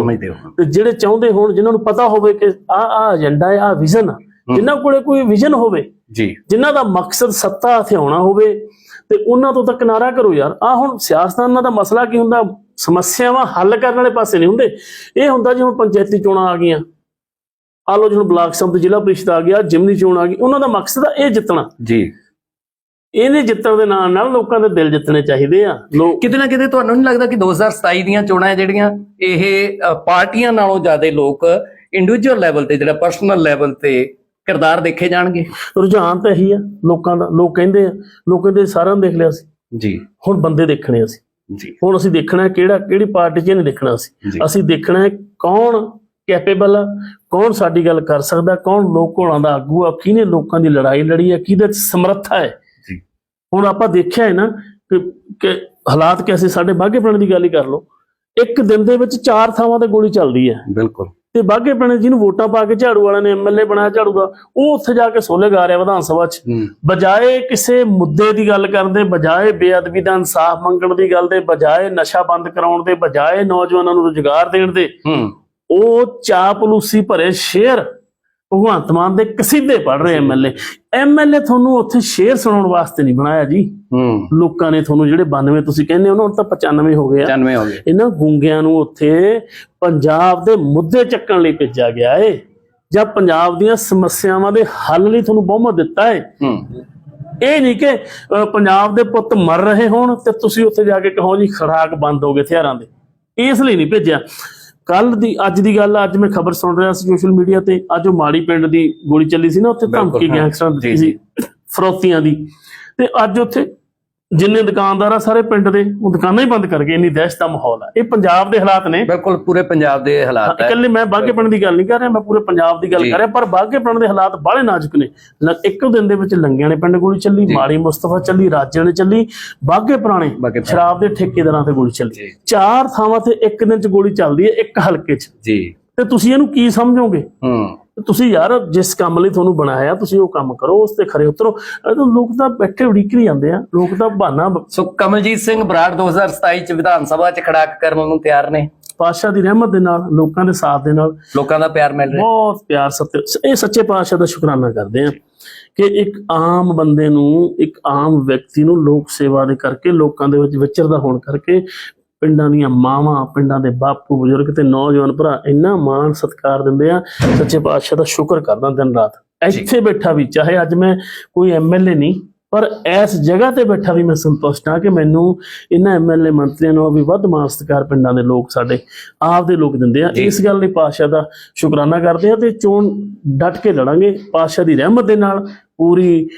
ਤੇ ਜਿਹੜੇ ਚਾਹੁੰਦੇ ਹੋਣ ਜਿਨ੍ਹਾਂ ਨੂੰ ਪਤਾ ਹੋਵੇ ਕਿ ਆ ਆ ਏਜੰਡਾ ਹੈ ਆ ਵਿਜ਼ਨ ਆ ਜਿਨ੍ਹਾਂ ਕੋਲੇ ਕੋਈ ਵਿਜ਼ਨ ਹੋਵੇ ਜੀ। ਜਿਨ੍ਹਾਂ ਦਾ ਮਕਸਦ ਸੱਤਾ ਹਥਿਆਉਣਾ ਹੋਵੇ ਤੇ ਉਹਨਾਂ ਤੋਂ ਤਾਂ ਕਿਨਾਰਾ ਕਰੋ ਯਾਰ। ਆ ਹੁਣ ਸਿਆਸਤਦਾਨਾਂ ਦਾ ਮਸਲਾ ਕੀ ਹੁੰਦਾ? ਸਮੱਸਿਆਵਾਂ ਹੱਲ ਕਰਨ ਵਾਲੇ ਪਾਸੇ ਨਹੀਂ ਹੁੰਦੇ। ਇਹ ਹੁੰਦਾ ਜਿਵੇਂ ਪੰਚਾਇਤੀ ਚੋਣਾਂ ਆ ਗਈਆਂ। ਆ ਲੋ ਜਿਹਨੂੰ ਬਲਾਕ ਸੰਮਤੀ ਜ਼ਿਲ੍ਹਾ ਪ੍ਰੀਸ਼ਦ ਆ ਗਿਆ ਜਿਮਨੀ ਚੋਣ ਆ ਗਈ। ਉਹਨਾਂ ਦਾ ਮਕਸਦ ਆ ਇਹ ਜਿੱਤਣਾ। ਜੀ। ਇਹਨੇ ਜਿੱਤਣ ਦੇ ਨਾਲ ਨਾਲ ਲੋਕਾਂ ਦੇ ਦਿਲ ਜਿੱਤਣੇ ਚਾਹੀਦੇ ਆ। ਲੋਕ ਕਿਤੇ ਨਾ ਕਿਤੇ ਤੁਹਾਨੂੰ ਨਹੀਂ ਲੱਗਦਾ ਕਿ 2027 ਦੀਆਂ ਚੋਣਾਂ ਹੈ ਜਿਹੜੀਆਂ ਇਹ ਪਾਰਟੀਆਂ ਨਾਲੋਂ ਜ਼ਿਆਦਾ ਲੋਕ ਇੰਡੀਵਿਜੂਅਲ ਲੈਵਲ ਤੇ ਜਿਹੜਾ ਪਰਸਨਲ ਲੈਵਲ ਤੇ ਕਿਰਦਾਰ ਦੇਖੇ ਜਾਣਗੇ। ਰੁਝਾਨ ਤਾਂ ਇਹੀ ਆ ਲੋਕਾਂ ਦਾ ਲੋਕ ਕਹਿੰਦੇ ਆ ਲੋਕ ਕਹਿੰਦੇ ਸਾਰਿਆਂ ਨੂੰ ਦੇਖ ਲਿਆ ਸੀ। ਜੀ। ਹੁਣ ਬੰਦੇ ਦੇਖਣੇ ਅਸੀਂ। ਜੀ। ਹੁਣ ਅਸੀਂ ਦੇਖਣਾ ਕਿਹੜਾ ਕਿਹੜੀ ਪਾਰਟੀ 'ਚ ਨਹੀਂ ਦੇਖਣਾ ਅਸੀਂ ਅਸੀਂ ਦੇਖਣਾ ਹੈ ਕੌਣ ਕੈਪੇਬਲ ਆ ਕੌਣ ਸਾਡੀ ਗੱਲ ਕਰ ਸਕਦਾ ਕੌਣ ਲੋਕ ਦਾ ਆਗੂ ਆ ਕਿਹਨੇ ਲੋਕਾਂ ਦੀ ਲੜਾਈ ਲੜੀ ਹੈ ਕਿਹਦੇ 'ਚ ਸਮਰੱਥਾ ਹੈ। ਜੀ। ਹੁਣ ਆਪਾਂ ਦੇਖਿਆ ਹੈ ਨਾ ਕਿ ਕਿ ਹਾਲਾਤ ਕੈਸੇ ਸਾਡੇ ਬਾਘੇ ਪਿੰਡ ਦੀ ਗੱਲ ਹੀ ਕਰ ਲਓ। ਇੱਕ ਦਿਨ ਦੇ ਵਿੱਚ ਚਾਰ ਥਾਵਾਂ ਤੇ ਗੋਲੀ ਚੱਲਦੀ ਹੈ। ਬਿਲਕੁਲ। ਤੇ ਬਾਘੇ ਪਿੰਡ ਜਿਹਨੂੰ ਵੋਟਾਂ ਪਾ ਕੇ ਝਾੜੂ ਵਾਲਿਆਂ ਨੇ ਐਮਐਲਏ ਬਣਾਇਆ ਝਾੜੂ ਦਾ ਉਹ ਉੱਥੇ ਜਾ ਕੇ ਸੋਲੇ ਗਾ ਰਿਹਾ ਵਿਧਾਨ ਸਭਾ 'ਚ। ਬਜਾਏ ਕਿਸੇ ਮੁੱਦੇ ਦੀ ਗੱਲ ਕਰਨ ਦੇ ਬਜਾਏ ਬੇਅਦਬੀ ਦਾ ਇਨਸਾਫ ਮੰਗਣ ਦੀ ਗੱਲ ਦੇ ਬਜਾਏ ਨਸ਼ਾ ਬੰਦ ਕਰਾਉਣ ਦੇ ਬਜਾਏ ਨੌਜਵਾਨਾਂ ਨੂੰ ਰੁਜ਼ਗਾਰ ਦੇਣ ਦੇ ਉਹ ਚਾਪਲੂਸੀ ਭਰੇ ਸ਼ੇਰ ਭਗਵੰਤ ਮਾਨ ਦੇ ਕਸੀਦੇ ਪੜ ਰਹੇ ਐਮਐਲਏ ਐਮਐਲਏ ਤੁਹਾਨੂੰ ਉੱਥੇ ਸ਼ੇਰ ਸੁਣਾਉਣ ਵਾਸਤੇ ਨਹੀਂ ਬਣਾਇਆ ਜੀ। ਲੋਕਾਂ ਨੇ ਤੁਹਾਨੂੰ ਜਿਹੜੇ 92 ਤੁਸੀਂ ਕਹਿੰਦੇ ਹੋ ਨਾ ਤਾਂ 95 ਹੋ ਗਏ ਆ। 95 ਹੋ ਗਏ। ਇਹਨਾਂ ਗੂੰਗਿਆਂ ਨੂੰ ਉੱਥੇ ਪੰਜਾਬ ਦੇ ਮੁੱਦੇ ਚੱਕਣ ਲਈ ਭੇਜਿਆ ਗਿਆ ਏ। ਜਾਂ ਪੰਜਾਬ ਦੀਆਂ ਸਮੱਸਿਆਵਾਂ ਦੇ ਹੱਲ ਲਈ ਤੁਹਾਨੂੰ ਬਹੁਮਤ ਦਿੱਤਾ ਏ। ਇਹ ਨਹੀਂ ਕਿ ਪੰਜਾਬ ਦੇ ਪੁੱਤ ਮਰ ਰਹੇ ਹੋਣ ਤੇ ਤੁਸੀਂ ਉੱਥੇ ਜਾ ਕੇ ਕਹੋ ਜੀ ਖੜਾਕ ਬੰਦ ਹੋ ਗਏ ਹਥਿਆਰਾਂ ਦੇ। ਇਸ ਲਈ ਨਹੀਂ ਭੇਜਿਆ। ਕੱਲ ਦੀ ਅੱਜ ਦੀ ਗੱਲ ਅੱਜ ਮੈਂ ਖਬਰ ਸੁਣ ਰਿਹਾ ਸੀ ਸੋਸ਼ਲ ਮੀਡੀਆ ਤੇ ਅੱਜ ਉਹ ਮਾੜੀ ਪਿੰਡ ਦੀ ਗੋਲੀ ਚੱਲੀ ਸੀ ਨਾ ਉੱਥੇ ਧਮਕੀ। ਗੈਂਗਸਟਰਾਂ ਦਿੱਤੀ ਸੀ ਫਰੋਤੀਆਂ ਦੀ ਤੇ ਅੱਜ ਉੱਥੇ ਜਿੰਨੇ ਦੁਕਾਨਦਾਰ ਆ ਸਾਰੇ ਪਿੰਡ ਦੇ ਉਹ ਦੁਕਾਨਾਂ ਹੀ ਬੰਦ ਕਰ ਗਏ ਇੰਨੀ ਦਹਿਸ਼ਤ ਦਾ ਮਾਹੌਲ ਆ। ਇਹ ਪੰਜਾਬ ਦੇ ਹਾਲਾਤ ਨੇ। ਬਿਲਕੁਲ ਪੂਰੇ ਪੰਜਾਬ ਦੇ ਹਾਲਾਤ ਹੈ ਇਕੱਲੇ ਮੈਂ ਬਾਗੇ ਪਿੰਡ ਦੀ ਗੱਲ ਨਹੀਂ ਕਰ ਰਿਹਾ ਮੈਂ ਪੂਰੇ ਪੰਜਾਬ ਦੀ ਗੱਲ। ਕਰ ਰਿਹਾ ਪਰ ਬਾਗੇ ਪਿੰਡ ਦੇ ਹਾਲਾਤ ਬਾਹਲੇ ਨਾਜ਼ੁਕ ਨੇ। ਇੱਕ ਦਿਨ ਦੇ ਵਿੱਚ ਲੰਗਿਆਂ ਨੇ ਪਿੰਡ ਗੋਲੀ ਚੱਲੀ ਮਾੜੀ ਮੁਸਤਫਾ ਚੱਲੀ ਰਾਜਿਆਂ ਨੇ ਚੱਲੀ ਬਾਗੇ ਪੁਰਾਣੇ। ਸ਼ਰਾਬ ਦੇ ਠੇਕੇਦਾਰਾਂ ਤੇ ਗੋਲੀ ਚੱਲੀ। ਚਾਰ ਥਾਵਾਂ ਤੇ ਇੱਕ ਦਿਨ ਚ ਗੋਲੀ ਚੱਲਦੀ ਹੈ ਇੱਕ ਹਲਕੇ ਚ। ਜੀ। ਤੇ ਤੁਸੀਂ ਇਹਨੂੰ ਕੀ ਸਮਝੋਗੇ? ਹੂੰ। ਤੁਸੀਂ ਯਾਰ ਜਿਸ ਕੰਮ ਲਈ ਤੁਹਾਨੂੰ ਬਣਾਇਆ ਤੁਸੀਂ ਉਹ ਕੰਮ ਕਰੋ ਉਸ ਤੇ ਖਰੇ ਉਤਰੋ। ਲੋਕ ਤਾਂ ਬੈਠੇ ਉਡੀਕ ਨਹੀਂ ਜਾਂਦੇ ਆ ਲੋਕ ਤਾਂ ਬਹਾਨਾ ਸੋ ਕਮਲਜੀਤ ਸਿੰਘ ਬਰਾੜ 2027 ਚ ਵਿਧਾਨ ਸਭਾ ਚ ਖੜਾ ਕਰਨ ਨੂੰ ਤਿਆਰ ਨੇ। ਪਾਤਸ਼ਾਹ ਦੀ ਰਹਿਮਤ ਦੇ ਨਾਲ ਲੋਕਾਂ ਦੇ ਸਾਥ ਦੇ ਨਾਲ। ਲੋਕਾਂ ਦਾ ਪਿਆਰ ਮਿਲ ਰਿਹਾ। ਬਹੁਤ ਪਿਆਰ ਸਤਿ ਇਹ ਸੱਚੇ ਪਾਤਸ਼ਾਹ ਦਾ ਸ਼ੁਕਰਾਨਾ ਕਰਦੇ ਆ ਕਿ ਇੱਕ ਆਮ ਬੰਦੇ ਨੂੰ ਇੱਕ ਆਮ ਵਿਅਕਤੀ ਨੂੰ ਲੋਕ ਸੇਵਾ ਦੇ ਕਰਕੇ ਲੋਕਾਂ ਦੇ ਵਿੱਚ ਵਿਚਰਦਾ ਹੋਣ ਕਰਕੇ ਪਿੰਡਾਂ ਦੀਆਂ ਮਾਵਾਂ ਪਿੰਡਾਂ ਦੇ ਬਾਪੂ ਬਜ਼ੁਰਗ ਤੇ ਨੌਜਵਾਨ ਭਰਾ ਇੰਨਾ ਮਾਣ ਸਤਿਕਾਰ ਦਿੰਦੇ ਆ ਸੱਚੇ ਪਾਤਸ਼ਾਹ ਦਾ ਸ਼ੁਕਰ ਕਰਦਾ ਦਿਨ ਰਾਤ। ਇੱਥੇ ਬੈਠਾ ਵੀ ਚਾਹੇ ਅੱਜ ਮੈਂ ਕੋਈ ਐਮਐਲਏ ਨਹੀਂ ਪਰ ਇਸ ਜਗ੍ਹਾ ਤੇ ਬੈਠਾ ਵੀ ਮੈਂ ਸੰਤੁਸ਼ਟ ਹਾਂ ਕਿ ਮੈਨੂੰ ਇਹਨਾਂ ਐਮਐਲਏ ਮੰਤਰੀਆਂ ਨੂੰ ਵੀ ਵੱਧ ਮਾਣ ਸਤਿਕਾਰ ਪਿੰਡਾਂ ਦੇ ਲੋਕ ਸਾਡੇ ਆਪ ਦੇ ਲੋਕ ਦਿੰਦੇ ਆ। ਇਸ ਗੱਲ ਲਈ ਪਾਤਸ਼ਾਹ ਦਾ ਸ਼ੁਕਰਾਨਾ ਕਰਦੇ ਆ ਤੇ ਚੋਣ ਡਟ ਕੇ ਲੜਾਂਗੇ। ਪਾਤਸ਼ਾਹ ਦੀ ਰਹਿਮਤ ਦੇ ਨਾਲ ਪੂਰੀ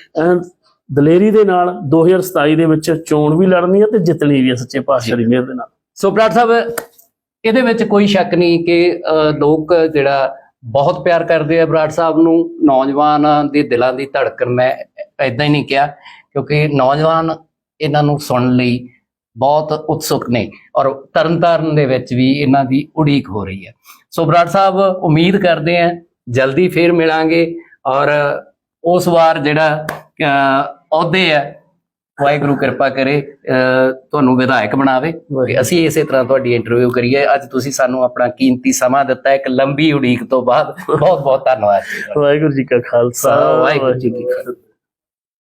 ਦਲੇਰੀ ਦੇ ਨਾਲ 2027 ਦੇ ਵਿੱਚ ਚੋਣ ਵੀ ਲੜਨੀ ਆ ਤੇ ਜਿੱਤਣੀ ਵੀ ਆ ਸੱਚੇ ਪਾਤਸ਼ਾਹ ਦੀ ਮਿਹਰ ਦੇ ਨਾਲ। ਸੋ ਬਰਾੜ ਸਾਹਿਬ, ਇਹਦੇ ਵਿੱਚ ਕੋਈ ਸ਼ੱਕ ਨਹੀਂ ਕਿ ਲੋਕ ਜਿਹੜਾ ਬਹੁਤ ਪਿਆਰ ਕਰਦੇ ਆ ਬਰਾੜ ਸਾਹਿਬ ਨੂੰ, ਨੌਜਵਾਨਾਂ ਦੇ ਦਿਲਾਂ ਦੀ ਧੜਕਣ ਮੈਂ ਐਦਾਂ ਹੀ ਨਹੀਂ ਕਿਹਾ, ਕਿਉਂਕਿ ਨੌਜਵਾਨ ਇਹਨਾਂ ਨੂੰ ਸੁਣਨ ਲਈ ਬਹੁਤ ਉਤਸੁਕ ਨੇ ਔਰ ਤਰਨਤਾਰਨ ਦੇ ਵਿੱਚ ਵੀ ਇਹਨਾਂ ਦੀ ਉਡੀਕ ਹੋ ਰਹੀ ਹੈ। ਸੋ ਬਰਾੜ ਸਾਹਿਬ, ਉਮੀਦ ਕਰਦੇ ਆ, ਜਲਦੀ ਫੇਰ ਮਿਲਾਂਗੇ ਔਰ ਉਸ ਵਾਰ ਜਿਹੜਾ ਅਹੁਦੇ ਆ ਵਾਹਿਗੁਰੂ ਕਿਰਪਾ ਕਰੇ ਤੁਹਾਨੂੰ ਵਿਧਾਇਕ ਬਣਾਵੇ। ਤੇ ਅਸੀਂ ਇਸੇ ਤਰ੍ਹਾਂ ਤੁਹਾਡੀ ਇੰਟਰਵਿਊ ਕਰੀਏ। ਅੱਜ ਤੁਸੀਂ ਸਾਨੂੰ ਆਪਣਾ ਕੀਮਤੀ ਸਮਾਂ ਦਿੱਤਾ ਇੱਕ ਲੰਬੀ ਉਡੀਕ ਤੋਂ ਬਾਅਦ। ਬਹੁਤ ਬਹੁਤ ਧੰਨਵਾਦ ਵਾਹਿਗੁਰੂ ਜੀ ਕਾ ਖਾਲਸਾ। ਵਾਹਿਗੁਰੂ ਜੀ ਕੀ ਫਤਿਹ।